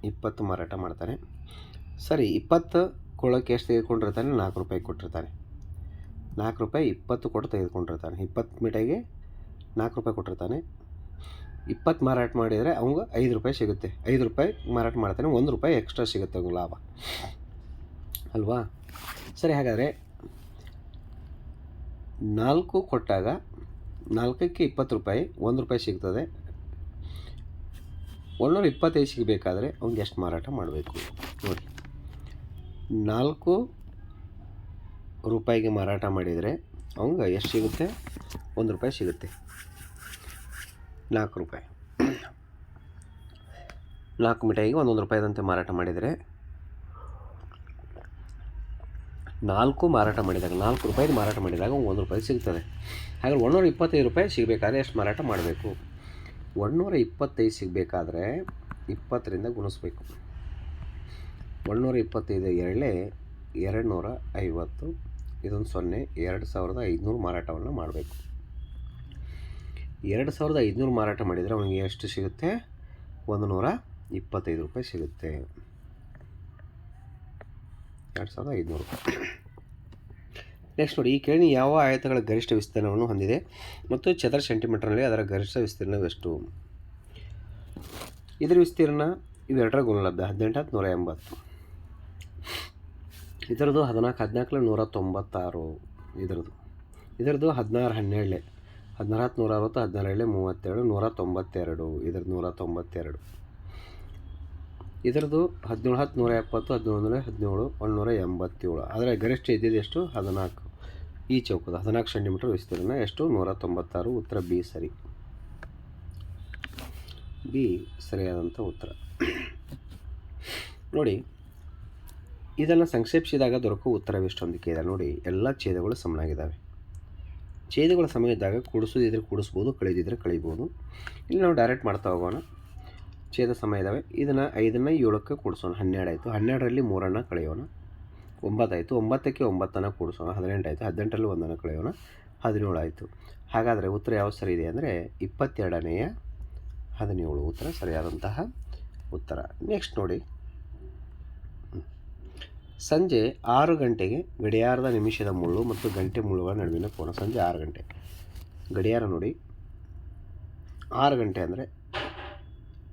ಇಪ್ಪತ್ತು ಮಾರಾಟ ಮಾಡ್ತಾನೆ. ಸರಿ, ಇಪ್ಪತ್ತು ಕೊಳಕ್ಕೆ ಎಷ್ಟು ತೆಗೆದುಕೊಂಡಿರ್ತಾನೆ? ನಾಲ್ಕು ರೂಪಾಯಿ ಕೊಟ್ಟಿರ್ತಾನೆ. ನಾಲ್ಕು ರೂಪಾಯಿ ಇಪ್ಪತ್ತು ಕೊಟ್ಟು ತೆಗೆದುಕೊಂಡಿರ್ತಾನೆ. ಇಪ್ಪತ್ತು ಮಿಠಾಯಿಗೆ ನಾಲ್ಕು ರೂಪಾಯಿ ಕೊಟ್ಟಿರ್ತಾನೆ. ಇಪ್ಪತ್ತು ಮಾರಾಟ ಮಾಡಿದರೆ ಅವಂಗೆ ಐದು ರೂಪಾಯಿ ಸಿಗುತ್ತೆ. ಐದು ರೂಪಾಯಿ ಮಾರಾಟ ಮಾಡ್ತಾನೆ, ಒಂದು ರೂಪಾಯಿ ಎಕ್ಸ್ಟ್ರಾ ಸಿಗುತ್ತೆ ಅವ್ನಿಗೆ ಲಾಭ. ಅಲ್ವಾ? ಸರಿ, ಹಾಗಾದರೆ ನಾಲ್ಕು ಕೊಟ್ಟಾಗ ನಾಲ್ಕಕ್ಕೆ ಇಪ್ಪತ್ತು ರೂಪಾಯಿ ಒಂದು ರೂಪಾಯಿ ಸಿಗ್ತದೆ. ಒಂದೂರ ಇಪ್ಪತ್ತೈದು ಸಿಗಬೇಕಾದ್ರೆ ಅವ್ನಿಗೆ ಎಷ್ಟು ಮಾರಾಟ ಮಾಡಬೇಕು? ನೋಡಿ. ನಾಲ್ಕು ರೂಪಾಯಿಗೆ ಮಾರಾಟ ಮಾಡಿದರೆ ಅವಂಗೆ ಎಷ್ಟು ಸಿಗುತ್ತೆ? ಒಂದು ರೂಪಾಯಿ ಸಿಗುತ್ತೆ. ನಾಲ್ಕು ರೂಪಾಯಿ. ನಾಲ್ಕು ಮಿಠಾಯಿಗೆ ಒಂದೊಂದು ರೂಪಾಯಿದಂತೆ ಮಾರಾಟ ಮಾಡಿದರೆ ನಾಲ್ಕು ಮಾರಾಟ ಮಾಡಿದಾಗ, ನಾಲ್ಕು ರೂಪಾಯಿಗೆ ಮಾರಾಟ ಮಾಡಿದಾಗ ಒಂದು ರೂಪಾಯಿ ಸಿಗ್ತದೆ. ಹಾಗಾದ್ರೆ ಒಂದೂರ ಇಪ್ಪತ್ತೈದು ರೂಪಾಯಿ ಸಿಗಬೇಕಾದ್ರೆ ಎಷ್ಟು ಮಾರಾಟ ಮಾಡಬೇಕು? ಒನ್ನೂರ ಇಪ್ಪತ್ತೈದು ಸಿಗಬೇಕಾದ್ರೆ ಇಪ್ಪತ್ತರಿಂದ ಗುಣಿಸ್ಬೇಕು. ಒಂದೂರ ಇಪ್ಪತ್ತೈದು ಎರಡೇ ಎರಡು ನೂರ ಐವತ್ತು, ಇದೊಂದು ಸೊನ್ನೆ, ಎರಡು ಸಾವಿರದ ಐದುನೂರು ಮಾರಾಟವನ್ನು ಮಾಡಬೇಕು. ಎರಡು ಸಾವಿರದ ಐದುನೂರು ಮಾರಾಟ ಮಾಡಿದರೆ ಅವನಿಗೆ ಎಷ್ಟು ಸಿಗುತ್ತೆ? ಒಂದು ನೂರ ಇಪ್ಪತ್ತೈದು ರೂಪಾಯಿ ಸಿಗುತ್ತೆ. ಎರಡು ಸಾವಿರದ ಐದುನೂರು. ನೆಕ್ಸ್ಟ್ ನೋಡಿ, ಈ ಕೇಳಿ ಯಾವ ಆಯತಗಳ ಗರಿಷ್ಠ ವಿಸ್ತೀರ್ಣವನ್ನು ಹೊಂದಿದೆ ಮತ್ತು ಚದರ ಸೆಂಟಿಮೀಟರ್ನಲ್ಲಿ ಅದರ ಗರಿಷ್ಠ ವಿಸ್ತೀರ್ಣವೆಷ್ಟು? ಇದರ ವಿಸ್ತೀರ್ಣ ಇವೆರಡರ ಗುಣಲಬ್ಧ, ಹದಿನೆಂಟು ಹತ್ತು ನೂರ ಎಂಬತ್ತು. ಇದರದು ಹದಿನಾಲ್ಕು ಹದಿನಾಲ್ಕು ನೂರ ತೊಂಬತ್ತಾರು ಇದರದು ಇದರದು ಹದಿನಾರು ಹನ್ನೆರಡಲೆ ಹತ್ತು ನೂರ ಅರವತ್ತು ಹದಿನಾರಳೆ ಮೂವತ್ತೇಳು ನೂರ ತೊಂಬತ್ತೆರಡು ಇದ್ರದ್ದು ನೂರ ತೊಂಬತ್ತೆರಡು ಇದರದ್ದು ಹದಿನೇಳು ಹತ್ತು ನೂರ ಎಪ್ಪತ್ತು ಹದಿನೇಳು ನೂರ ಹದಿನೇಳು ಒಂದುನೂರ ಎಂಬತ್ತೇಳು. ಆದರೆ ಗರಿಷ್ಠ ಇದ್ದಿದ್ದು ಎಷ್ಟು? ಹದಿನಾಲ್ಕು. ಈ ಚೌಕದ ಹದಿನಾಲ್ಕು ಸೆಂಟಿಮೀಟರ್ ವಿಸ್ತೀರ್ಣ ಎಷ್ಟು? ನೂರ ತೊಂಬತ್ತಾರು ಉತ್ತರ ಬಿ ಸರಿ. ಬಿ ಸರಿಯಾದಂಥ ಉತ್ತರ. ನೋಡಿ, ಇದನ್ನು ಸಂಕ್ಷೇಪಿಸಿದಾಗ ದೊರಕುವ ಉತ್ತರವಿಷ್ಟೊಂದಕ್ಕೆ ಇದೆ. ನೋಡಿ, ಎಲ್ಲ ಛೇದಗಳು ಸಮನಾಗಿದ್ದಾವೆ. ಛೇದಗಳು ಸಮಯ ಇದ್ದಾಗ ಕೂಡಿಸೋದಿದ್ರೆ ಕೂಡಿಸ್ಬೋದು, ಕಳೆದಿದ್ರೆ ಕಳೀಬೋದು ಇಲ್ಲಿ ನಾವು ಡೈರೆಕ್ಟ್ ಮಾಡ್ತಾ ಹೋಗೋಣ. ಛೇದ ಸಮಯ ಇದ್ದಾವೆ ಇದನ್ನು ಐದನ್ನು ಏಳಕ್ಕೆ ಕೂಡಿಸೋಣ. ಹನ್ನೆರಡು ಆಯಿತು. ಹನ್ನೆರಡರಲ್ಲಿ ಮೂರನ್ನು ಕಳೆಯೋಣ. ಒಂಬತ್ತಾಯಿತು ಒಂಬತ್ತಕ್ಕೆ ಒಂಬತ್ತನ್ನು ಕೂಡಿಸೋಣ. ಹದಿನೆಂಟಾಯಿತು ಹದಿನೆಂಟರಲ್ಲಿ ಒಂದನ್ನು ಕಳೆಯೋಣ. ಹದಿನೇಳು ಆಯಿತು. ಹಾಗಾದರೆ ಉತ್ತರ ಯಾವ ಸರಿ ಇದೆ ಅಂದರೆ ಇಪ್ಪತ್ತೆರಡನೆಯ ಹದಿನೇಳು ಉತ್ತರ ಸರಿಯಾದಂತಹ ಉತ್ತರ. ನೆಕ್ಸ್ಟ್ ನೋಡಿ. ಸಂಜೆ ಆರು ಗಂಟೆಗೆ ಗಡಿಯಾರದ ನಿಮಿಷದ ಮುಳ್ಳು ಮತ್ತು ಗಂಟೆ ಮುಳ್ಳುಗಳ ನಡುವಿನ ಕೋನ ಸಂಜೆ ಆರು ಗಂಟೆ. ಗಡಿಯಾರ ನೋಡಿ. ಆರು ಗಂಟೆ ಅಂದರೆ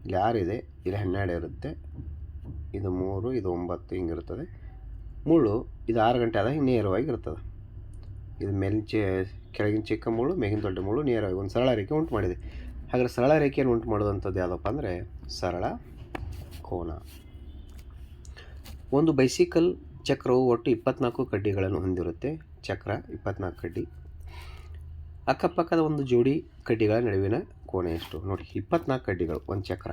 ಇಲ್ಲಿ ಆರಿದೆ ಇಲ್ಲಿ ಹನ್ನೆರಡು ಇರುತ್ತೆ. ಇದು ಮೂರು, ಇದು ಒಂಬತ್ತು ಹಿಂಗಿರ್ತದೆ ಮುಳ್ಳು ಇದು ಆರು ಗಂಟೆ ಆದಾಗ ನೇರವಾಗಿ ಇರ್ತದೆ ಇದು ಮೇಲಿನ ಕೆಳಗಿನ ಚಿಕ್ಕ ಮುಳ್ಳು, ಮೇಗಿನ ದೊಡ್ಡ ಮುಳ್ಳು ನೇರವಾಗಿ ಒಂದು ಸರಳ ರೇಖೆ ಉಂಟು ಮಾಡಿದೆ. ಹಾಗಾದ್ರೆ ಸರಳ ರೇಖೆಯನ್ನು ಉಂಟು ಮಾಡುವಂಥದ್ದು ಯಾವುದಪ್ಪ ಅಂದರೆ ಸರಳ ಕೋನ. ಒಂದು ಬೈಸಿಕಲ್ ಚಕ್ರವು ಒಟ್ಟು ಇಪ್ಪತ್ನಾಲ್ಕು ಕಡ್ಡಿಗಳನ್ನು ಹೊಂದಿರುತ್ತೆ. ಚಕ್ರ ಇಪ್ಪತ್ನಾಲ್ಕು ಕಡ್ಡಿ. ಅಕ್ಕಪಕ್ಕದ ಒಂದು ಜೋಡಿ ಕಡ್ಡಿಗಳ ನಡುವಿನ ಕೋಣೆ ಎಷ್ಟು? ನೋಡಿ, ಇಪ್ಪತ್ನಾಲ್ಕು ಕಡ್ಡಿಗಳು, ಒಂದು ಚಕ್ರ.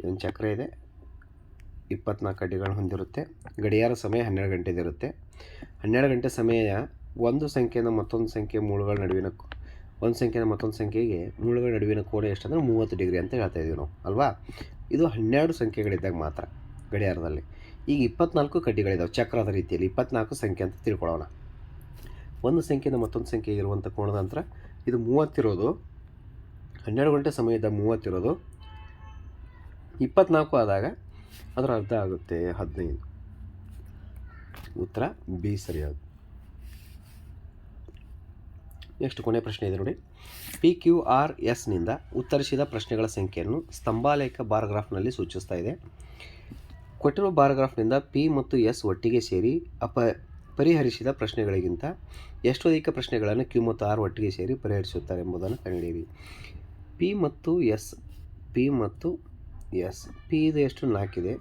ಇದೊಂದು ಚಕ್ರ ಇದೆ. ಇಪ್ಪತ್ನಾಲ್ಕು ಕಡ್ಡಿಗಳನ್ನು ಹೊಂದಿರುತ್ತೆ. ಗಡಿಯಾರ ಸಮಯ ಹನ್ನೆರಡು ಗಂಟೆದಿರುತ್ತೆ ಹನ್ನೆರಡು ಗಂಟೆ ಸಮಯ ಒಂದು ಸಂಖ್ಯೆಯಿಂದ ಮತ್ತೊಂದು ಸಂಖ್ಯೆ ಮೂಳುಗಳ ನಡುವಿನ ಒಂದು ಸಂಖ್ಯೆಯಿಂದ ಮತ್ತೊಂದು ಸಂಖ್ಯೆಗೆ ಮೂಳುಗಳ ನಡುವಿನ ಕೋಣೆ ಎಷ್ಟಂದರೆ ಮೂವತ್ತು ಡಿಗ್ರಿ ಅಂತ ಹೇಳ್ತಾ ಇದೀವಿ ನಾವು, ಅಲ್ವಾ? ಇದು ಹನ್ನೆರಡು ಸಂಖ್ಯೆಗಳಿದ್ದಾಗ ಮಾತ್ರ. ಗಡಿಯಾರದಲ್ಲಿ. ಈಗ ಇಪ್ಪತ್ನಾಲ್ಕು ಕಡ್ಡಿಗಳಿದ್ದಾವೆ ಚಕ್ರದ ರೀತಿಯಲ್ಲಿ. ಇಪ್ಪತ್ನಾಲ್ಕು ಸಂಖ್ಯೆ ಅಂತ ತಿಳ್ಕೊಳ್ಳೋಣ. ಒಂದು ಸಂಖ್ಯೆಯಿಂದ ಮತ್ತೊಂದು ಸಂಖ್ಯೆ ಇರುವಂಥ ಕೋಣದ ನಂತರ ಇದು ಮೂವತ್ತಿರೋದು. ಹನ್ನೆರಡು ಗಂಟೆ ಸಮಯದ ಮೂವತ್ತಿರೋದು. ಇಪ್ಪತ್ನಾಲ್ಕು ಆದಾಗ ಅದರ ಅರ್ಧ ಆಗುತ್ತೆ, ಹದಿನೈದು. ಉತ್ತರ, ಬಿ ಸರಿಯಾದ ನೆಕ್ಸ್ಟ್ ಕೊನೆ ಪ್ರಶ್ನೆ ಇದೆ ನೋಡಿ. ಪಿ ಕ್ಯೂ ಆರ್ ಎಸ್ನಿಂದ ಉತ್ತರಿಸಿದ ಪ್ರಶ್ನೆಗಳ ಸಂಖ್ಯೆಯನ್ನು ಸ್ತಂಭಾಲೇಖ ಬಾರ್ಗ್ರಾಫ್ನಲ್ಲಿ ಸೂಚಿಸ್ತಾ ಇದೆ. ಕೊಟ್ಟಿರುವ ಬಾರೋಗ್ರಾಫ್ನಿಂದ ಪಿ ಮತ್ತು ಎಸ್ ಒಟ್ಟಿಗೆ ಸೇರಿ ಅಪ ಪರಿಹರಿಸಿದ ಪ್ರಶ್ನೆಗಳಿಗಿಂತ ಎಷ್ಟು ಅಧಿಕ ಪ್ರಶ್ನೆಗಳನ್ನು ಕ್ಯೂ ಮತ್ತು ಆರ್ ಒಟ್ಟಿಗೆ ಸೇರಿ ಪರಿಹರಿಸುತ್ತಾರೆ ಎಂಬುದನ್ನು ಕಂಡುಹಿಡಿಯಿರಿ ಪಿ ಮತ್ತು ಎಸ್, ಪಿ ಮತ್ತು ಎಸ್, ಪಿ ಇದು ಎಷ್ಟು? ನಾಲ್ಕಿದೆ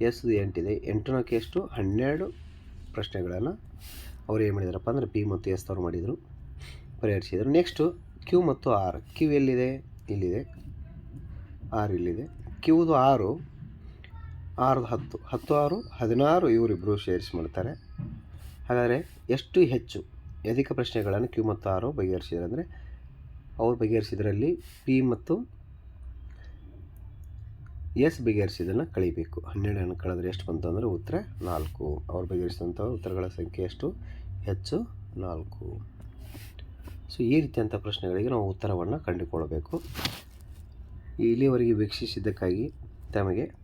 ಎಸ್ ಇದು ಎಂಟಿದೆ ಎಂಟು ನಾಲ್ಕು ಎಷ್ಟು? ಹನ್ನೆರಡು ಪ್ರಶ್ನೆಗಳನ್ನು ಅವ್ರು ಏನು ಮಾಡಿದಾರಪ್ಪ ಅಂದರೆ ಪಿ ಮತ್ತು ಎಸ್ ಅವ್ರು ಮಾಡಿದರು, ಪರಿಹರಿಸಿದರು. ನೆಕ್ಸ್ಟು ಕ್ಯೂ ಮತ್ತು ಆರ್. ಕ್ಯೂ ಎಲ್ಲಿದೆ? ಇಲ್ಲಿದೆ. ಆರ್ ಇಲ್ಲಿದೆ. ಕ್ಯೂದು ಆರು ಆರು ಹತ್ತು. ಹತ್ತು, ಆರು, ಹದಿನಾರು ಇವರಿಬ್ಬರು ಶೇರ್ಸ್ ಮಾಡ್ತಾರೆ. ಹಾಗಾದರೆ ಎಷ್ಟು ಹೆಚ್ಚು ಅಧಿಕ ಪ್ರಶ್ನೆಗಳನ್ನು ಕ್ಯೂ ಮತ್ತು ಆರು ಬಗೆಹರಿಸಿದ್ರೆ ಅಂದರೆ ಅವ್ರು ಬಗೆಹರಿಸಿದ್ರಲ್ಲಿ ಪಿ ಮತ್ತು ಎಸ್ ಬಗೆಹರಿಸಿದ್ದನ್ನು ಕಳಿಬೇಕು. ಹನ್ನೆರಡನ್ನು ಕಳೆದ್ರೆ ಎಷ್ಟು ಬಂತು ಅಂದರೆ ಉತ್ತರ ನಾಲ್ಕು. ಅವ್ರು ಬಗೆಹರಿಸಿದಂಥ ಉತ್ತರಗಳ ಸಂಖ್ಯೆ ಎಷ್ಟು? ಹೆಚ್ಚು ನಾಲ್ಕು. ಸೊ, ಈ ರೀತಿಯಂಥ ಪ್ರಶ್ನೆಗಳಿಗೆ ನಾವು ಉತ್ತರವನ್ನು ಕಂಡುಕೊಳ್ಳಬೇಕು ಇಲ್ಲಿವರೆಗೆ ವೀಕ್ಷಿಸಿದ್ದಕ್ಕಾಗಿ ತಮಗೆ